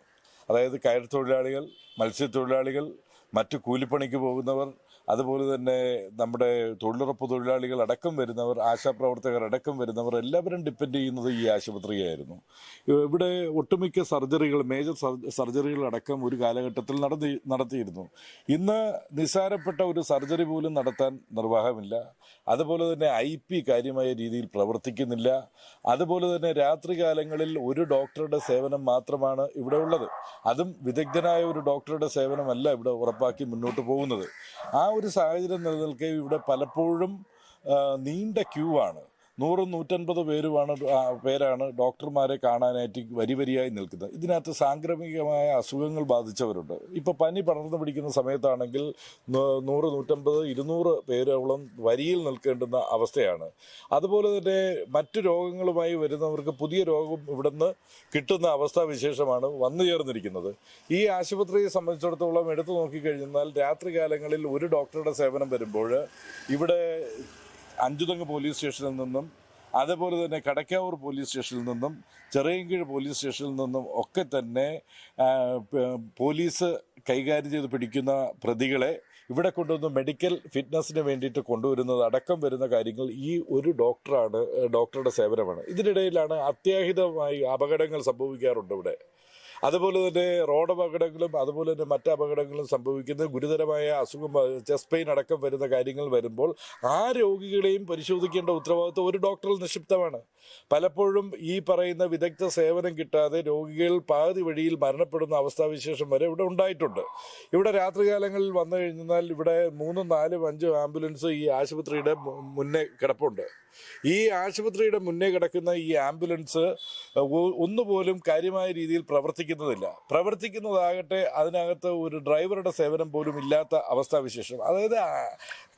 അതായത് കയർ തൊഴിലാളികൾ മത്സ്യത്തൊഴിലാളികൾ മറ്റു കൂലിപ്പണിക്ക് പോകുന്നവർ അതുപോലെ തന്നെ നമ്മുടെ തൊഴിലുറപ്പ് തൊഴിലാളികൾ അടക്കം വരുന്നവർ ആശാപ്രവർത്തകർ അടക്കം വരുന്നവർ എല്ലാവരും ഡിപ്പെൻഡ് ചെയ്യുന്നത് ഈ ആശുപത്രിയായിരുന്നു. ഇവിടെ ഒട്ടുമിക്ക സർജറികൾ മേജർ സർജറികൾ അടക്കം ഒരു കാലഘട്ടത്തിൽ നടത്തി നടത്തിയിരുന്നു. ഇന്ന് നിസ്സാരപ്പെട്ട ഒരു സർജറി പോലും നടത്താൻ നിർവാഹമില്ല. അതുപോലെ തന്നെ ഐ പി കാര്യമായ രീതിയിൽ പ്രവർത്തിക്കുന്നില്ല. അതുപോലെ തന്നെ രാത്രികാലങ്ങളിൽ ഒരു ഡോക്ടറുടെ സേവനം മാത്രമാണ് ഇവിടെ ഉള്ളത്. അതും വിദഗ്ധനായ ഒരു ഡോക്ടറുടെ സേവനമല്ല ഇവിടെ ഉറപ്പാക്കി മുന്നോട്ട് പോകുന്നത്. ആ സാഹചര്യം നിലനിൽക്കെ ഇവിടെ പലപ്പോഴും നീണ്ട ക്യൂ ആണ്. നൂറും നൂറ്റൻപത് പേരുമാണ് പേരാണ് ഡോക്ടർമാരെ കാണാനായിട്ട് വരി വരിയായി നിൽക്കുന്നത്. ഇതിനകത്ത് സാംക്രമികമായ അസുഖങ്ങൾ ബാധിച്ചവരുണ്ട്. ഇപ്പോൾ പനി പടർന്നു പിടിക്കുന്ന സമയത്താണെങ്കിൽ നൂറ് നൂറ്റമ്പത് ഇരുന്നൂറ് പേരോളം വരിയിൽ നിൽക്കേണ്ടുന്ന അവസ്ഥയാണ്. അതുപോലെ തന്നെ മറ്റു രോഗങ്ങളുമായി വരുന്നവർക്ക് പുതിയ രോഗം ഇവിടുന്ന് കിട്ടുന്ന അവസ്ഥാവിശേഷമാണ് വന്നു ചേർന്നിരിക്കുന്നത്. ഈ ആശുപത്രിയെ സംബന്ധിച്ചിടത്തോളം എടുത്തു നോക്കിക്കഴിഞ്ഞാൽ രാത്രികാലങ്ങളിൽ ഒരു ഡോക്ടറുടെ സേവനം വരുമ്പോൾ ഇവിടെ അഞ്ചുതങ്ങ് പോലീസ് സ്റ്റേഷനിൽ നിന്നും അതേപോലെ തന്നെ കടക്കാവൂർ പോലീസ് സ്റ്റേഷനിൽ നിന്നും ചെറിയൻകീഴ് പോലീസ് സ്റ്റേഷനിൽ നിന്നും ഒക്കെ തന്നെ പോലീസ് കൈകാര്യം ചെയ്ത് പിടിക്കുന്ന പ്രതികളെ ഇവിടെ കൊണ്ടുവന്ന് മെഡിക്കൽ ഫിറ്റ്നസ്സിന് വേണ്ടിയിട്ട് കൊണ്ടുവരുന്നത് അടക്കം വരുന്ന കാര്യങ്ങൾ ഈ ഒരു ഡോക്ടറാണ് ഡോക്ടറുടെ സേവനമാണ്. ഇതിനിടയിലാണ് അത്യാഹിതമായി അപകടങ്ങൾ സംഭവിക്കാറുണ്ട് ഇവിടെ. അതുപോലെ തന്നെ റോഡ് അപകടങ്ങളും അതുപോലെ തന്നെ മറ്റ് അപകടങ്ങളും സംഭവിക്കുന്ന ഗുരുതരമായ അസുഖം ചെസ്റ്റ് പെയിൻ അടക്കം വരുന്ന കാര്യങ്ങൾ വരുമ്പോൾ ആ രോഗികളെയും പരിശോധിക്കേണ്ട ഉത്തരവാദിത്വം ഒരു ഡോക്ടറിൽ നിക്ഷിപ്തമാണ്. പലപ്പോഴും ഈ പറയുന്ന വിദഗ്ധ സേവനം കിട്ടാതെ രോഗികൾ പാതി വഴിയിൽ മരണപ്പെടുന്ന അവസ്ഥാവിശേഷം വരെ ഇവിടെ ഉണ്ടായിട്ടുണ്ട്. ഇവിടെ രാത്രികാലങ്ങളിൽ വന്നു കഴിഞ്ഞാൽ ഇവിടെ മൂന്നും നാലും അഞ്ചും ആംബുലൻസ് ഈ ആശുപത്രിയുടെ മുന്നേ കിടപ്പുണ്ട്. ഈ ആശുപത്രിയുടെ മുന്നേ കിടക്കുന്ന ഈ ആംബുലൻസ് ഒന്നുപോലും കാര്യമായ രീതിയിൽ പ്രവർത്തിക്കുന്നതില്ല. പ്രവർത്തിക്കുന്നതാകട്ടെ അതിനകത്ത് ഒരു ഡ്രൈവറുടെ സേവനം പോലും ഇല്ലാത്ത അവസ്ഥാവിശേഷം. അതായത്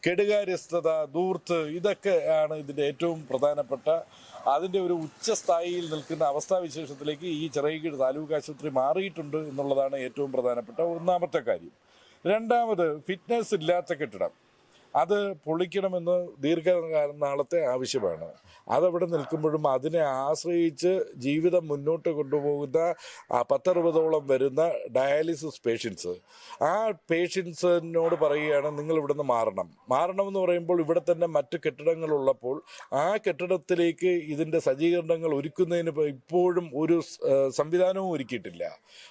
കെടുകാര്യസ്ഥത ദൂർത്ത് ഇതൊക്കെ ആണ് ഇതിന്റെ ഏറ്റവും പ്രധാനപ്പെട്ട അതിന്റെ ഒരു ഉച്ചസ്ഥായിയിൽ നിൽക്കുന്ന അവസ്ഥാവിശേഷത്തിലേക്ക് ഈ ചെറിയകീഴ് താലൂക്ക് ആശുപത്രി മാറിയിട്ടുണ്ട് എന്നുള്ളതാണ് ഏറ്റവും പ്രധാനപ്പെട്ട ഒന്നാമത്തെ കാര്യം. രണ്ടാമത് ഫിറ്റ്നസ് ഇല്ലാത്ത കെട്ടിടം. അത് പൊളിക്കണമെന്ന് ദീർഘനാളത്തെ ആവശ്യമാണ്. അതവിടെ നിൽക്കുമ്പോഴും അതിനെ ആശ്രയിച്ച് ജീവിതം മുന്നോട്ട് കൊണ്ടുപോകുന്ന പത്തറുപതോളം വരുന്ന ഡയാലിസിസ് പേഷ്യൻസ്. ആ പേഷ്യൻസിനോട് പറയുകയാണ് നിങ്ങൾ ഇവിടുന്ന് മാറണം. മാറണം എന്ന് പറയുമ്പോൾ ഇവിടെ തന്നെ മറ്റ് കെട്ടിടങ്ങളുള്ളപ്പോൾ ആ കെട്ടിടത്തിലേക്ക് ഇതിന്റെ സജ്ജീകരണങ്ങൾ ഒരുക്കുന്നതിന് ഇപ്പോഴും ഒരു സംവിധാനവും ഒരുക്കിയിട്ടില്ല.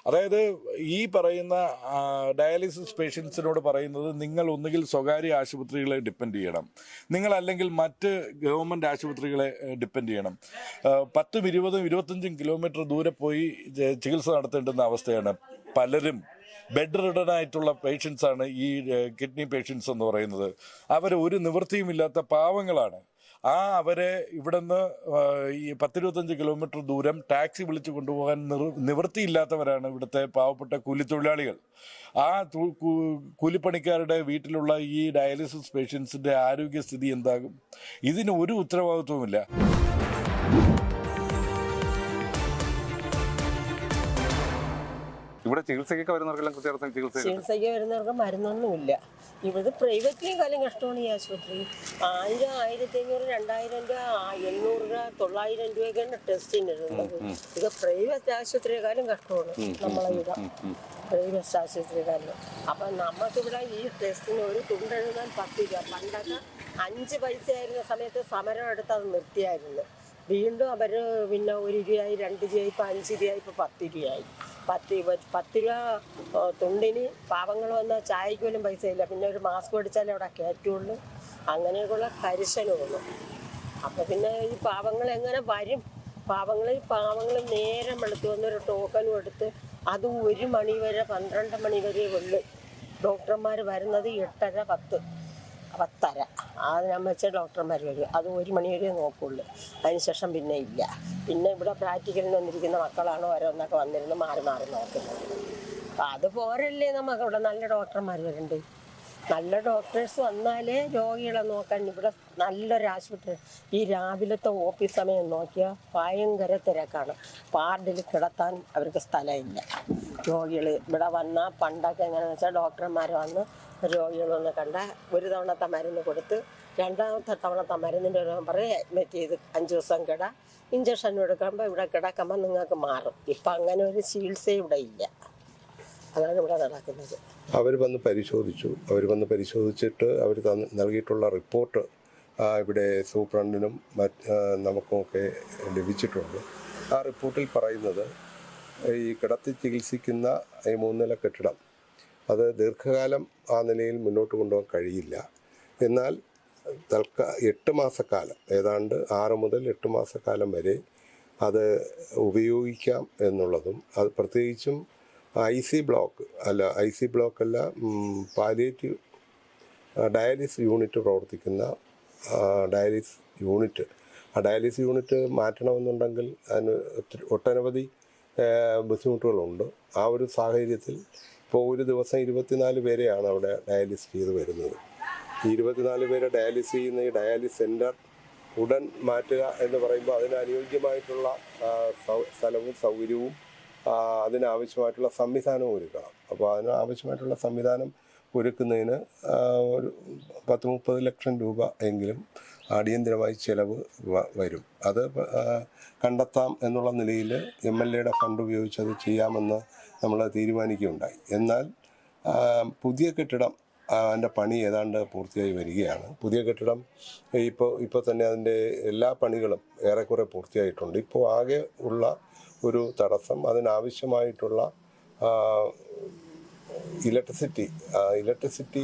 അതായത് ഈ പറയുന്ന ഡയാലിസിസ് പേഷ്യൻസിനോട് പറയുന്നത് നിങ്ങൾ ഒന്നുകിൽ സ്വകാര്യ ആശുപത്രികളെ ഡിപ്പെൻഡ് ചെയ്യണം. നിങ്ങൾ അല്ലെങ്കിൽ മറ്റ് ഗവൺമെന്റ് ആശുപത്രികളെ ഡിപ്പെൻഡ് ചെയ്യണം. പത്തും ഇരുപതും ഇരുപത്തഞ്ചും കിലോമീറ്റർ ദൂരെ പോയി ചികിത്സ നടത്തേണ്ടുന്ന അവസ്ഥയാണ് പലരും ബെഡ് റിഡനായിട്ടുള്ള പേഷ്യൻസ് ആണ് ഈ കിഡ്നി പേഷ്യൻസ് എന്ന് പറയുന്നത്. അവർ ഒരു നിവൃത്തിയുമില്ലാത്ത പാവങ്ങളാണ്. ആ അവരെ ഇവിടുന്ന് ഈ പത്തിരുപത്തഞ്ച് കിലോമീറ്റർ ദൂരം ടാക്സി വിളിച്ചു കൊണ്ടുപോകാൻ നിവൃത്തിയില്ലാത്തവരാണ് ഇവിടുത്തെ പാവപ്പെട്ട കൂലിത്തൊഴിലാളികൾ. ആ കൂലിപ്പണിക്കാരുടെ വീട്ടിലുള്ള ഈ ഡയാലിസിസ് പേഷ്യൻസിന്റെ ആരോഗ്യസ്ഥിതി എന്താകും? ഇതിന് ഒരു ഉത്തരവാദിത്വമില്ല ഇവിടെ ചികിത്സയ്ക്കൊക്കെ വരുന്നവർക്കെല്ലാം കൃത്യർത്ഥം ചികിത്സ ചികിത്സയ്ക്ക് വരുന്നവർക്ക് മരുന്നൊന്നുമില്ല. ഇവിടെ പ്രൈവറ്റിലും കാലം കഷ്ടമാണ് ഈ ആശുപത്രി. ആയിരം ആയിരത്തി അഞ്ഞൂറ് രണ്ടായിരം രൂപ എണ്ണൂറ് രൂപ തൊള്ളായിരം രൂപയൊക്കെയാണ് ടെസ്റ്റിന് ഇരുന്നത് ഇത് പ്രൈവറ്റ് ആശുപത്രിയെക്കാളും കഷ്ടമാണ് നമ്മളെ ഇവിടെ. പ്രൈവറ്റ് ആശുപത്രിക്കാരിലും അപ്പം നമുക്കിവിടെ ഈ ടെസ്റ്റിന് ഒരു തുണ്ടെഴുതാൻ പത്ത് രൂപ പണ്ടൊക്കെ അഞ്ച് പൈസ ആയിരുന്ന സമയത്ത് സമരം എടുത്ത് അത് നിർത്തിയായിരുന്നു. വീണ്ടും അവർ പിന്നെ ഒരു രൂപയായി രണ്ട് രൂപയായി ഇപ്പം അഞ്ച് രൂപയായി ഇപ്പം പത്ത് രൂപയായി പത്ത് പത്ത് രൂപ തുണ്ടിന് പാവങ്ങൾ വന്നാൽ ചായക്ക് പോലും പൈസ ഇല്ല. പിന്നെ ഒരു മാസ്ക് അടിച്ചാലേ അവിടെ കയറ്റുള്ളൂ. അങ്ങനെയൊക്കെയുള്ള കരുശനമുള്ളൂ അപ്പം പിന്നെ ഈ പാവങ്ങൾ എങ്ങനെ വരും? പാവങ്ങൾ പാവങ്ങൾ നേരം വെളുത്ത് വന്നൊരു ടോക്കനും എടുത്ത് അത് ഒരു മണി വരെ പന്ത്രണ്ട് മണി വരെ ഉള്ളു. ഡോക്ടർമാർ വരുന്നത് എട്ടര പത്ത്. പത്തര. അതിനമ്മ വെച്ച ഡോക്ടർമാർ വരും. അത് ഒരു മണി വരെ നോക്കുള്ളൂ. അതിനുശേഷം പിന്നെ ഇല്ല. പിന്നെ ഇവിടെ പ്രാക്ടിക്കലിന് വന്നിരിക്കുന്ന മക്കളാണ് ഓരോന്നൊക്കെ വന്നിരുന്ന് മാറി മാറി നോക്കുന്നത്. അപ്പം അത് പോരല്ലേ നമുക്ക്. ഇവിടെ നല്ല ഡോക്ടർമാർ വരുന്നുണ്ട് നല്ല ഡോക്ടേഴ്സ് വന്നാലേ രോഗികളെ നോക്കാൻ ഇവിടെ നല്ലൊരു ആശുപത്രി. ഈ രാവിലത്തെ ഓഫീസ് സമയം നോക്കിയാൽ ഭയങ്കര തിരക്കാണ്. വാർഡിൽ കിടത്താൻ അവർക്ക് സ്ഥലമില്ല. രോഗികൾ ഇവിടെ വന്നാൽ പണ്ടൊക്കെ എങ്ങനെയാണെന്ന് വെച്ചാൽ ഡോക്ടർമാർ വന്ന് രോഗികളൊന്ന് കണ്ട ഒരു തവണത്തെ മരുന്ന് കൊടുത്ത് രണ്ടാമത്തെ തവണത്തെ മരുന്നിന്റെ ഒരു പറയും അഡ്മിറ്റ് ചെയ്ത് അഞ്ച് ദിവസം കിട ഇഞ്ചക്ഷൻ എടുക്കുമ്പോൾ ഇവിടെ കിടക്കുമ്പോൾ നിങ്ങൾക്ക് മാറും. ഇപ്പം അങ്ങനെ ഒരു ചികിത്സ ഇവിടെ ഇല്ല. അതാണ് ഇവിടെ നടക്കുന്നത്. അവർ വന്ന് പരിശോധിച്ചു. അവർ വന്ന് പരിശോധിച്ചിട്ട് അവർ നൽകിയിട്ടുള്ള റിപ്പോർട്ട് ഇവിടെ സൂപ്രണ്ടിനും മറ്റ് നമുക്കുമൊക്കെ ലഭിച്ചിട്ടുണ്ട്. ആ റിപ്പോർട്ടിൽ പറയുന്നത് ഈ കിടത്തി ചികിത്സിക്കുന്ന ഈ മൂന്നില കെട്ടിടം അത് ദീർഘകാലം ആ നിലയിൽ മുന്നോട്ട് കൊണ്ടുപോകാൻ കഴിയില്ല. എന്നാൽ തൽക്കാ എട്ട് മാസക്കാലം ഏതാണ്ട് ആറ് മുതൽ എട്ട് മാസക്കാലം വരെ അത് ഉപയോഗിക്കാം എന്നുള്ളതും അത് പ്രത്യേകിച്ചും ഐ സി ബ്ലോക്ക് അല്ല ഐ സി ബ്ലോക്കല്ല പാലിയേറ്റീവ് ഡയാലിസ് യൂണിറ്റ് പ്രവർത്തിക്കുന്ന ഡയാലിസ് യൂണിറ്റ്. ആ ഡയാലിസ് യൂണിറ്റ് മാറ്റണമെന്നുണ്ടെങ്കിൽ അതിന് ഒട്ടനവധി ബുദ്ധിമുട്ടുകളുണ്ട്. ആ ഒരു സാഹചര്യത്തിൽ ഇപ്പോൾ ഒരു ദിവസം ഇരുപത്തിനാല് പേരെയാണ് അവിടെ ഡയാലിസ് ചെയ്ത് വരുന്നത്. ഈ ഇരുപത്തിനാല് പേരെ ഡയാലിസിസ് ചെയ്യുന്ന ഈ ഡയാലിസ് സെന്റർ ഉടൻ മാറ്റുക എന്ന് പറയുമ്പോൾ അതിന് അനുയോജ്യമായിട്ടുള്ള ആ, സ്ഥലവും സൗകര്യവും അതിനാവശ്യമായിട്ടുള്ള സംവിധാനവും ഒരുക്കണം. അപ്പോൾ അതിന് ആവശ്യമായിട്ടുള്ള സംവിധാനം ഒരുക്കുന്നതിന് ഒരു പത്ത് മുപ്പത് ലക്ഷം രൂപ എങ്കിലും അടിയന്തിരമായി ചിലവ് വരും. അത് കണ്ടെത്താം എന്നുള്ള നിലയിൽ എം എൽ എയുടെ ഫണ്ട് ഉപയോഗിച്ച് അത് ചെയ്യാമെന്ന് നമ്മൾ തീരുമാനിക്കുകയുണ്ടായി. എന്നാൽ പുതിയ കെട്ടിടം അതിന്റെ പണി ഏതാണ്ട് പൂർത്തിയായി വരികയാണ്. പുതിയ കെട്ടിടം ഇപ്പോൾ ഇപ്പോൾ തന്നെ അതിന്റെ എല്ലാ പണികളും ഏറെക്കുറെ പൂർത്തിയായിട്ടുണ്ട്. ഇപ്പോൾ ആകെ ഉള്ള ഒരു തടസ്സം അതിനാവശ്യമായിട്ടുള്ള ഇലക്ട്രിസിറ്റി ഇലക്ട്രിസിറ്റി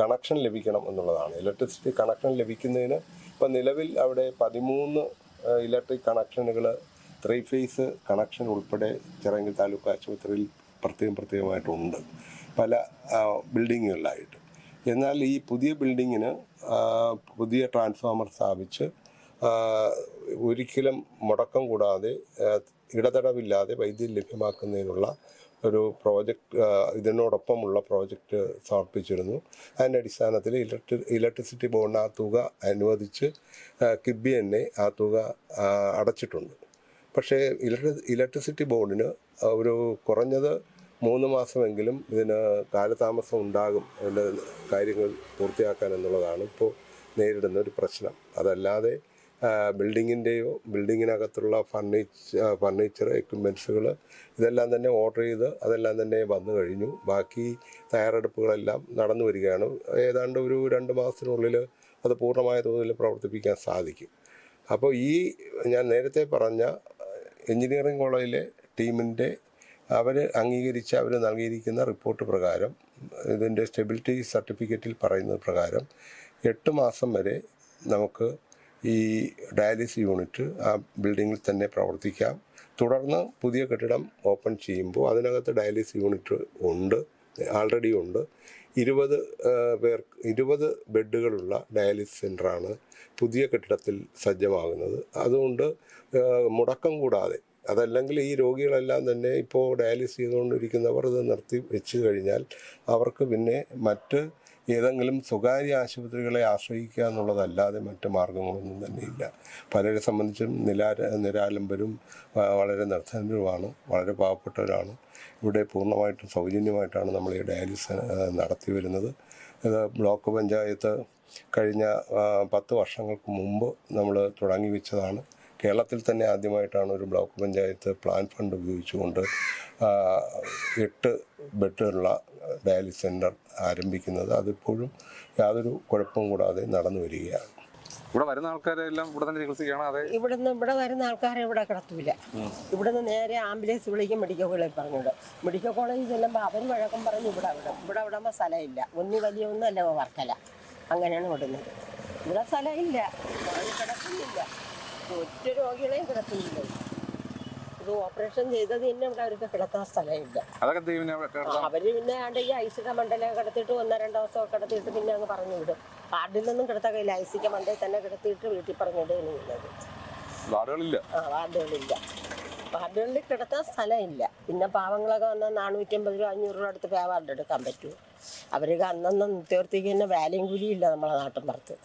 കണക്ഷൻ ലഭിക്കണം എന്നുള്ളതാണ്. ഇലക്ട്രിസിറ്റി കണക്ഷൻ ലഭിക്കുന്നതിന് ഇപ്പം നിലവിൽ അവിടെ പതിമൂന്ന് ഇലക്ട്രിക് കണക്ഷനുകൾ ത്രീ ഫേസ് കണക്ഷൻ ഉൾപ്പെടെ ചിറങ്കിൽ താലൂക്ക് ആശുപത്രിയിൽ പ്രത്യേകം പ്രത്യേകമായിട്ടുണ്ട്. പല ബിൽഡിങ്ങുകളിലായിട്ട്. എന്നാൽ ഈ പുതിയ ബിൽഡിങ്ങിന് പുതിയ ട്രാൻസ്ഫോമർ സ്ഥാപിച്ച് ഒരിക്കലും മുടക്കം കൂടാതെ ഇടതടവില്ലാതെ വൈദ്യുതി ലഭ്യമാക്കുന്നതിനുള്ള ഒരു പ്രോജക്റ്റ് ഇതിനോടൊപ്പമുള്ള പ്രോജക്റ്റ് സമർപ്പിച്ചിരുന്നു. അതിന്റെ അടിസ്ഥാനത്തിൽ ഇലക്ട്രി ഇലക്ട്രിസിറ്റി ബോർഡിന് ആ തുക അനുവദിച്ച് കിബി തന്നെ ആ തുക അടച്ചിട്ടുണ്ട്. പക്ഷേ ഇലക്ട്രി ഇലക്ട്രിസിറ്റി ബോർഡിന് ഒരു കുറഞ്ഞത് മൂന്ന് മാസമെങ്കിലും ഇതിന് കാലതാമസം ഉണ്ടാകും അതിന്റെ കാര്യങ്ങൾ പൂർത്തിയാക്കാൻ എന്നുള്ളതാണ് ഇപ്പോൾ നേരിടുന്ന ഒരു പ്രശ്നം. അതല്ലാതെ ബിൽഡിങ്ങിന്റെയോ ബിൽഡിങ്ങിനകത്തുള്ള ഫർണിച്ചർ ഫർണിച്ചർ എക്യുപ്മെൻസുകൾ ഇതെല്ലാം തന്നെ ഓർഡർ ചെയ്ത് അതെല്ലാം തന്നെ വന്നു കഴിഞ്ഞു. ബാക്കി തയ്യാറെടുപ്പുകളെല്ലാം നടന്നു വരികയാണ്. ഏതാണ്ട് ഒരു രണ്ട് മാസത്തിനുള്ളിൽ അത് പൂർണമായ തോതിൽ പ്രവർത്തിപ്പിക്കാൻ സാധിക്കും. അപ്പോൾ ഈ ഞാൻ നേരത്തെ പറഞ്ഞ എഞ്ചിനീയറിംഗ് കോളേജിലെ ടീമിന്റെ അവർ അംഗീകരിച്ച് അവർ നൽകിയിരിക്കുന്ന റിപ്പോർട്ട് പ്രകാരം ഇതിന്റെ സ്റ്റെബിലിറ്റി സർട്ടിഫിക്കറ്റിൽ പറയുന്നത് പ്രകാരം എട്ട് മാസം വരെ നമുക്ക് ഈ ഡയാലിസിസ് യൂണിറ്റ് ആ ബിൽഡിങ്ങിൽ തന്നെ പ്രവർത്തിക്കാം. തുടർന്ന് പുതിയ കെട്ടിടം ഓപ്പൺ ചെയ്യുമ്പോൾ അതിനകത്ത് ഡയാലിസിസ് യൂണിറ്റ് ഉണ്ട് ആൾറെഡി ഉണ്ട്. ഇരുപത് പേർ ഇരുപത് ബെഡുകളുള്ള ഡയാലിസിസ് സെന്ററാണ് പുതിയ കെട്ടിടത്തിൽ സജ്ജമാകുന്നത്. അതുകൊണ്ട് മുടക്കം കൂടാതെ അതല്ലെങ്കിൽ ഈ രോഗികളെല്ലാം തന്നെ ഇപ്പോൾ ഡയാലിസിസ് ചെയ്തുകൊണ്ടിരിക്കുന്നവർ ഇത് നിർത്തി വെച്ച് കഴിഞ്ഞാൽ അവർക്ക് പിന്നെ മറ്റ് ഏതെങ്കിലും സ്വകാര്യ ആശുപത്രികളെ ആശ്രയിക്കുക എന്നുള്ളതല്ലാതെ മറ്റു മാർഗങ്ങളൊന്നും തന്നെയില്ല. പലരെ സംബന്ധിച്ചും നിലാര നിരാലംബരും വളരെ നിർധനരുമാണ് വളരെ പാവപ്പെട്ടവരാണ്. ഇവിടെ പൂർണമായിട്ടും സൗജന്യമായിട്ടാണ് നമ്മൾ ഈ ഡയാലിസിസ് നടത്തി വരുന്നത്. ഇത് ബ്ലോക്ക് പഞ്ചായത്ത് കഴിഞ്ഞ പത്ത് വർഷങ്ങൾക്ക് മുമ്പ് നമ്മൾ തുടങ്ങി വെച്ചതാണ്. കേരളത്തിൽ തന്നെ ആദ്യമായിട്ടാണ് ഒരു ബ്ലോക്ക് പഞ്ചായത്ത് പ്ലാൻ ഫണ്ട് ഉപയോഗിച്ചുകൊണ്ട് എട്ട് ബെഡുള്ള ഡയാലി സെന്റർ ആരംഭിക്കുന്നത്. അതിപ്പോഴും യാതൊരു കുഴപ്പവും കൂടാതെ നടന്നു വരികയാണ്. ഇവിടെ വരുന്ന ആൾക്കാരെല്ലാം ഇവിടെ തന്നെ ചികിത്സിക്കുകയാണ്? അതെ. ഇവിടുന്ന് ഇവിടെ വരുന്ന ആൾക്കാരെ ഇവിടെ കിടത്തൂല. ഇവിടുന്ന് നേരെ ആംബുലൻസ് വിളിക്കും മെഡിക്കൽ കോളേജിൽ പറഞ്ഞത് മെഡിക്കൽ കോളേജിൽ ചെല്ലുമ്പോൾ അവർ വഴക്കം പറഞ്ഞ് ഇവിടെ വിടും. ഇവിടെ വിടുമ്പോൾ സ്ഥലമില്ല. ഒന്നി വലിയ ഒന്നും അല്ല വർക്കല. അങ്ങനെയാണ് വിടുന്നത്. ഇവിടെ സ്ഥലമില്ല. കിടക്കുന്നില്ല. ഒറ്റ രോഗികളെയും കിടക്കുന്നില്ല ഇത് ഓപ്പറേഷൻ ചെയ്തത് തന്നെ ഇവിടെ അവർക്ക് കിടക്കാൻ സ്ഥലമില്ല? അവർ പിന്നെ ആണ്ട് ഈ ഐസിക മണ്ടല കിടത്തിയിട്ട് ഒന്നോ രണ്ടോ ദിവസം കിടത്തിയിട്ട് പിന്നെ അങ്ങ് പറഞ്ഞു വിടും. വാർഡിലൊന്നും കിടത്താൻ കഴിയില്ല. ഐസിക മണ്ടയിൽ തന്നെ കിടത്തിയിട്ട് വീട്ടിൽ പറഞ്ഞിടുകയാണ് ചെയ്യുന്നത്. വാർഡുകളില്ല? ആ വാർഡുകളില്ല. വാർഡുകളിൽ കിടത്താൻ സ്ഥലമില്ല. പിന്നെ പാവങ്ങളൊക്കെ വന്നാൽ നാനൂറ്റമ്പത് രൂപ അഞ്ഞൂറ് രൂപ അടുത്ത് പേ വാർഡ് എടുക്കാൻ പറ്റൂ. അവർക്ക് അന്നൊന്നും നിത്യവർത്തിക്ക് തന്നെ വാലയും കൂലിയില്ല നമ്മളെ നാട്ടിൻ പുറത്ത്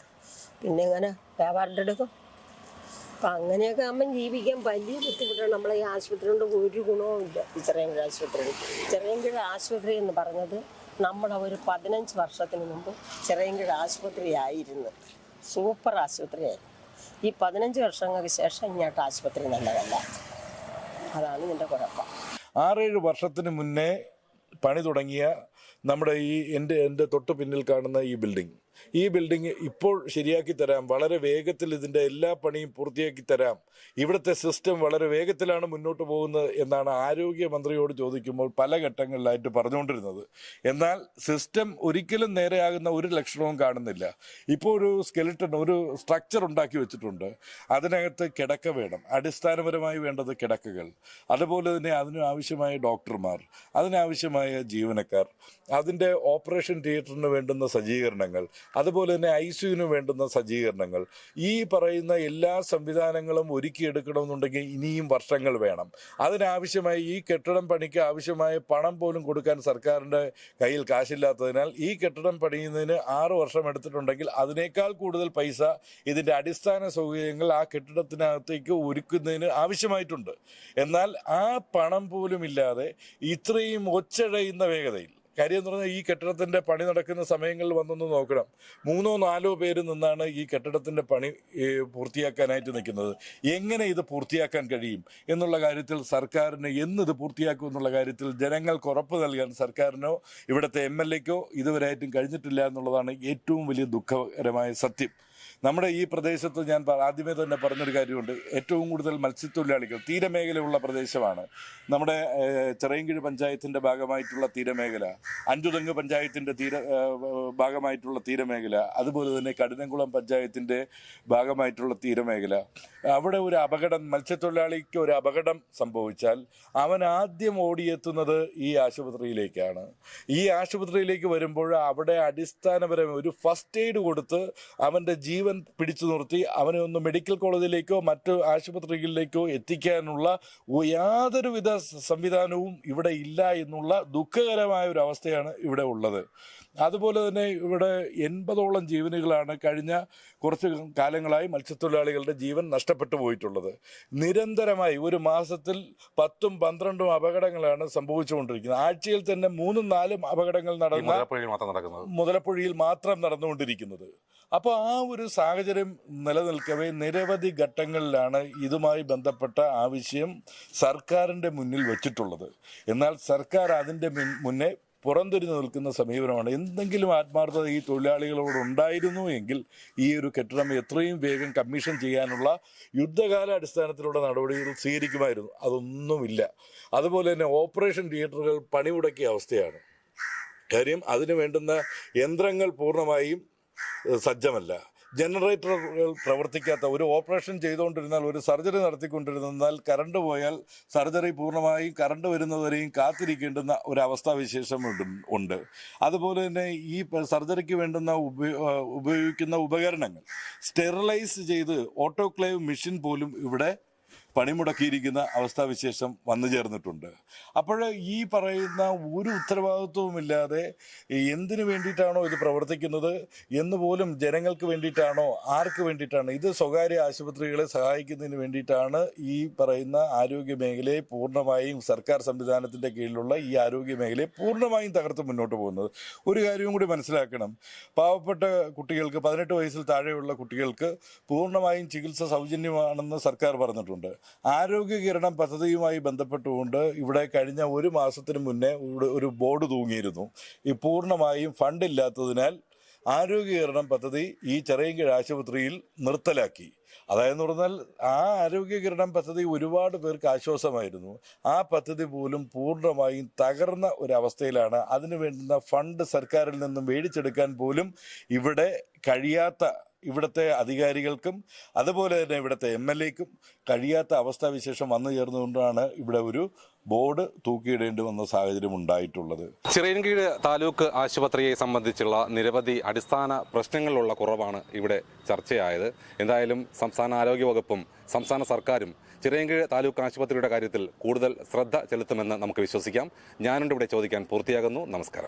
പിന്നെ ഇങ്ങനെ പേ വാർഡ് എടുക്കും? അപ്പം അങ്ങനെയൊക്കെ ആകുമ്പം ജീവിക്കാൻ വലിയ ബുദ്ധിമുട്ടാണ്. നമ്മളെ ഈ ആശുപത്രി കൊണ്ട് ഒരു ഗുണവും ഇല്ല. ഈ ചെറിയൻകിഴ ആശുപത്രി ചെറിയൻകിഴ ആശുപത്രി എന്ന് പറഞ്ഞത് നമ്മുടെ ഒരു പതിനഞ്ച് വർഷത്തിന് മുമ്പ് ചെറിയൻകിഴ ആശുപത്രി ആയിരുന്നു. സൂപ്പർ ആശുപത്രിയായിരുന്നു ഈ പതിനഞ്ച് വർഷങ്ങൾക്ക് ശേഷം ഇങ്ങോട്ട് ആശുപത്രി നല്ലതല്ല. അതാണ് ഇതിന്റെ കുഴപ്പം. ആറേഴ് വർഷത്തിന് മുന്നേ പണി തുടങ്ങിയ നമ്മുടെ ഈ എന്റെ എന്റെ തൊട്ട് പിന്നിൽ കാണുന്ന ഈ ബിൽഡിംഗ്. ഈ ബിൽഡിംഗ് ഇപ്പോൾ ശരിയാക്കി തരാം. വളരെ വേഗത്തിൽ ഇതിന്റെ എല്ലാ പണിയും പൂർത്തിയാക്കി തരാം. ഇവിടുത്തെ സിസ്റ്റം വളരെ വേഗത്തിലാണ് മുന്നോട്ട് പോകുന്നത് എന്നാണ് ആരോഗ്യമന്ത്രിയോട് ചോദിക്കുമ്പോൾ പല ഘട്ടങ്ങളിലായിട്ട് പറഞ്ഞുകൊണ്ടിരുന്നത്. എന്നാൽ സിസ്റ്റം ഒരിക്കലും നേരെയാകുന്ന ഒരു ലക്ഷണവും കാണുന്നില്ല. ഇപ്പോൾ ഒരു സ്കെലിട്ടൺ ഒരു സ്ട്രക്ചർ ഉണ്ടാക്കി വെച്ചിട്ടുണ്ട്. അതിനകത്ത് കിടക്ക വേണം. അടിസ്ഥാനപരമായി വേണ്ടത് കിടക്കകൾ. അതുപോലെ തന്നെ അതിന് ആവശ്യമായ ഡോക്ടർമാർ അതിനാവശ്യമായ ജീവനക്കാർ അതിന്റെ ഓപ്പറേഷൻ തിയേറ്ററിന് വേണ്ടുന്ന സജ്ജീകരണങ്ങൾ അതുപോലെ തന്നെ ഐ സിയുവിന് വേണ്ടുന്ന സജ്ജീകരണങ്ങൾ. ഈ പറയുന്ന എല്ലാ സംവിധാനങ്ങളും ഒരുക്കിയെടുക്കണമെന്നുണ്ടെങ്കിൽ ഇനിയും വർഷങ്ങൾ വേണം. അതിനാവശ്യമായി ഈ കെട്ടിടം പണിക്ക് ആവശ്യമായ പണം പോലും കൊടുക്കാൻ സർക്കാരിന്റെ കയ്യിൽ കാശില്ലാത്തതിനാൽ ഈ കെട്ടിടം പണിയുന്നതിന് ആറ് വർഷം എടുത്തിട്ടുണ്ടെങ്കിൽ അതിനേക്കാൾ കൂടുതൽ പൈസ ഇതിന്റെ അടിസ്ഥാന സൗകര്യങ്ങൾ ആ കെട്ടിടത്തിനകത്തേക്ക് ഒരുക്കുന്നതിന് ആവശ്യമായിട്ടുണ്ട്. എന്നാൽ ആ പണം പോലും ഇല്ലാതെ ഇത്രയും ഒച്ചഴയുന്ന വേഗതയിൽ കാര്യം എന്ന് പറഞ്ഞാൽ ഈ കെട്ടിടത്തിന്റെ പണി നടക്കുന്ന സമയങ്ങളിൽ വന്നൊന്ന് നോക്കണം. മൂന്നോ നാലോ പേര് നിന്നാണ് ഈ കെട്ടിടത്തിന്റെ പണി പൂർത്തിയാക്കാനായിട്ട് നിൽക്കുന്നത്. എങ്ങനെ ഇത് പൂർത്തിയാക്കാൻ കഴിയും എന്നുള്ള കാര്യത്തിൽ സർക്കാരിന് എന്ന് ഇത് പൂർത്തിയാക്കും എന്നുള്ള കാര്യത്തിൽ ജനങ്ങൾക്ക് ഉറപ്പ് നൽകാൻ സർക്കാരിനോ ഇവിടുത്തെ എം എൽ എക്കോ ഇതുവരെയായിട്ടും കഴിഞ്ഞിട്ടില്ല എന്നുള്ളതാണ് ഏറ്റവും വലിയ ദുഃഖകരമായ സത്യം. നമ്മുടെ ഈ പ്രദേശത്ത് ഞാൻ ആദ്യമേ തന്നെ പറഞ്ഞൊരു കാര്യമുണ്ട്. ഏറ്റവും കൂടുതൽ മത്സ്യത്തൊഴിലാളികൾ തീരമേഖലയുള്ള പ്രദേശമാണ്. നമ്മുടെ ചെറിയങ്കിഴ് പഞ്ചായത്തിന്റെ ഭാഗമായിട്ടുള്ള തീരമേഖല അഞ്ചുതെങ്ങ് പഞ്ചായത്തിന്റെ തീര ഭാഗമായിട്ടുള്ള തീരമേഖല അതുപോലെ തന്നെ കഠിനംകുളം പഞ്ചായത്തിന്റെ ഭാഗമായിട്ടുള്ള തീരമേഖല. അവിടെ ഒരു അപകടം മത്സ്യത്തൊഴിലാളിക്ക് ഒരു അപകടം സംഭവിച്ചാൽ അവൻ ആദ്യം ഓടിയെത്തുന്നത് ഈ ആശുപത്രിയിലേക്കാണ്. ഈ ആശുപത്രിയിലേക്ക് വരുമ്പോൾ അവിടെ അടിസ്ഥാനപരമായി ഒരു ഫസ്റ്റ് എയ്ഡ് കൊടുത്ത് അവന്റെ ജീവൻ പിടിച്ചു നിർത്തി അവനെ ഒന്ന് മെഡിക്കൽ കോളേജിലേക്കോ മറ്റു ആശുപത്രികളിലേക്കോ എത്തിക്കാനുള്ള യാതൊരുവിധ സംവിധാനവും ഇവിടെ ഇല്ല എന്നുള്ള ദുഃഖകരമായ ഒരു അവസ്ഥയാണ് ഇവിടെ ഉള്ളത്. അതുപോലെ തന്നെ ഇവിടെ എൺപതോളം ജീവനുകളാണ് കഴിഞ്ഞ കുറച്ച് കാലങ്ങളായി മത്സ്യത്തൊഴിലാളികളുടെ ജീവൻ നഷ്ടപ്പെട്ടു പോയിട്ടുള്ളത്. നിരന്തരമായി ഒരു മാസത്തിൽ പത്തും പന്ത്രണ്ടും അപകടങ്ങളാണ് സംഭവിച്ചുകൊണ്ടിരിക്കുന്നത്. ആഴ്ചയിൽ തന്നെ മൂന്നും നാലും അപകടങ്ങൾ നടന്ന മുതലപ്പുഴയിൽ മാത്രം നടക്കുന്നത്. മുതലപ്പുഴയിൽ മാത്രം നടന്നുകൊണ്ടിരിക്കുന്നത്. അപ്പോൾ ആ ഒരു സാഹചര്യം നിലനിൽക്കവേ നിരവധി ഘട്ടങ്ങളിലാണ് ഇതുമായി ബന്ധപ്പെട്ട ആവശ്യം സർക്കാരിന്റെ മുന്നിൽ വെച്ചിട്ടുള്ളത്. എന്നാൽ സർക്കാർ അതിന്റെ മുന്നേ പുറന്തിരിഞ്ഞു നിൽക്കുന്ന സമീപനമാണ്. എന്തെങ്കിലും ആത്മാർത്ഥത ഈ തൊഴിലാളികളോട് ഉണ്ടായിരുന്നു എങ്കിൽ ഈ ഒരു കെട്ടിടം എത്രയും വേഗം കമ്മീഷൻ ചെയ്യാനുള്ള യുദ്ധകാല അടിസ്ഥാനത്തിലുള്ള നടപടികൾ സ്വീകരിക്കുമായിരുന്നു. അതൊന്നുമില്ല. അതുപോലെ തന്നെ ഓപ്പറേഷൻ തിയേറ്ററുകൾ പണിമുടക്കിയ അവസ്ഥയാണ്. കാര്യം അതിന് വേണ്ടുന്ന യന്ത്രങ്ങൾ പൂർണമായും സജ്ജമല്ല. ജനറേറ്ററുകൾ പ്രവർത്തിക്കാത്ത ഒരു ഓപ്പറേഷൻ ചെയ്തുകൊണ്ടിരുന്നാൽ ഒരു സർജറി നടത്തിക്കൊണ്ടിരുന്നാൽ കറണ്ട് പോയാൽ സർജറി പൂർണമായും കറണ്ട് വരുന്നവരെയും കാത്തിരിക്കേണ്ടുന്ന ഒരു അവസ്ഥാവിശേഷം ഉണ്ട് അതുപോലെ തന്നെ ഈ സർജറിക്ക് വേണ്ടുന്ന ഉപയോഗിക്കുന്ന ഉപകരണങ്ങൾ. സ്റ്റെറിലൈസ് ചെയ്ത് ഓട്ടോക്ലേവ് മെഷീൻ പോലും ഇവിടെ പണിമുടക്കിയിരിക്കുന്ന അവസ്ഥാവിശേഷം വന്നു ചേർന്നിട്ടുണ്ട്. അപ്പോൾ ഈ പറയുന്ന ഒരു ഉത്തരവാദിത്വവുമില്ലാതെ എന്തിനു വേണ്ടിയിട്ടാണോ ഇത് പ്രവർത്തിക്കുന്നത്? എന്ന് പോലും ജനങ്ങൾക്ക് വേണ്ടിയിട്ടാണോ? ആർക്ക് വേണ്ടിയിട്ടാണ്? ഇത് സ്വകാര്യ ആശുപത്രികളെ സഹായിക്കുന്നതിന് വേണ്ടിയിട്ടാണ് ഈ പറയുന്ന ആരോഗ്യ മേഖലയെ പൂർണമായും സർക്കാർ സംവിധാനത്തിന്റെ കീഴിലുള്ള ഈ ആരോഗ്യ മേഖലയെ പൂർണമായും തകർത്ത് മുന്നോട്ട് പോകുന്നത്. ഒരു കാര്യവും കൂടി മനസ്സിലാക്കണം. പാവപ്പെട്ട കുട്ടികൾക്ക് പതിനെട്ട് വയസ്സിൽ താഴെയുള്ള കുട്ടികൾക്ക് പൂർണമായും ചികിത്സ സൗജന്യമാണെന്ന് സർക്കാർ പറഞ്ഞിട്ടുണ്ട്. ആരോഗ്യ കിരണം പദ്ധതിയുമായി ബന്ധപ്പെട്ടുകൊണ്ട് ഇവിടെ കഴിഞ്ഞ ഒരു മാസത്തിന് മുന്നേ ഒരു ബോർഡ് തൂങ്ങിയിരുന്നു. ഈ പൂർണമായും ഫണ്ടില്ലാത്തതിനാൽ ആരോഗ്യ കിരണം പദ്ധതി ഈ ചെറിയങ്കീഴ് ആശുപത്രിയിൽ നിർത്തലാക്കി. അതായെന്ന് പറഞ്ഞാൽ ആ ആരോഗ്യ കിരണം പദ്ധതി ഒരുപാട് പേർക്ക് ആശ്വാസമായിരുന്നു. ആ പദ്ധതി പോലും പൂർണമായും തകർന്ന ഒരവസ്ഥയിലാണ്. അതിനു വേണ്ടുന്ന ഫണ്ട് സർക്കാരിൽ നിന്നും മേടിച്ചെടുക്കാൻ പോലും ഇവിടെ കഴിയാത്ത ഇവിടുത്തെ അധികാരികൾക്കും അതുപോലെ തന്നെ ഇവിടുത്തെ എം എൽ എക്കും കഴിയാത്ത അവസ്ഥാവിശേഷം വന്നു ചേർന്നുകൊണ്ടാണ് ഇവിടെ ഒരു ബോർഡ് തൂക്കിയിടേണ്ടി വന്ന സാഹചര്യം ഉണ്ടായിട്ടുള്ളത്. ചിറയൻകീഴ് താലൂക്ക് ആശുപത്രിയെ സംബന്ധിച്ചുള്ള നിരവധി അടിസ്ഥാന പ്രശ്നങ്ങളിലുള്ള കുറവാണ് ഇവിടെ ചർച്ചയായത്. എന്തായാലും സംസ്ഥാന ആരോഗ്യ വകുപ്പും സംസ്ഥാന സർക്കാരും ചിറയൻകീഴ് താലൂക്ക് ആശുപത്രിയുടെ കാര്യത്തിൽ കൂടുതൽ ശ്രദ്ധ ചെലുത്തുമെന്ന് നമുക്ക് വിശ്വസിക്കാം. ഞാനുണ്ട് ഇവിടെ ചോദിക്കാൻ പൂർത്തിയാകുന്നു. നമസ്കാരം.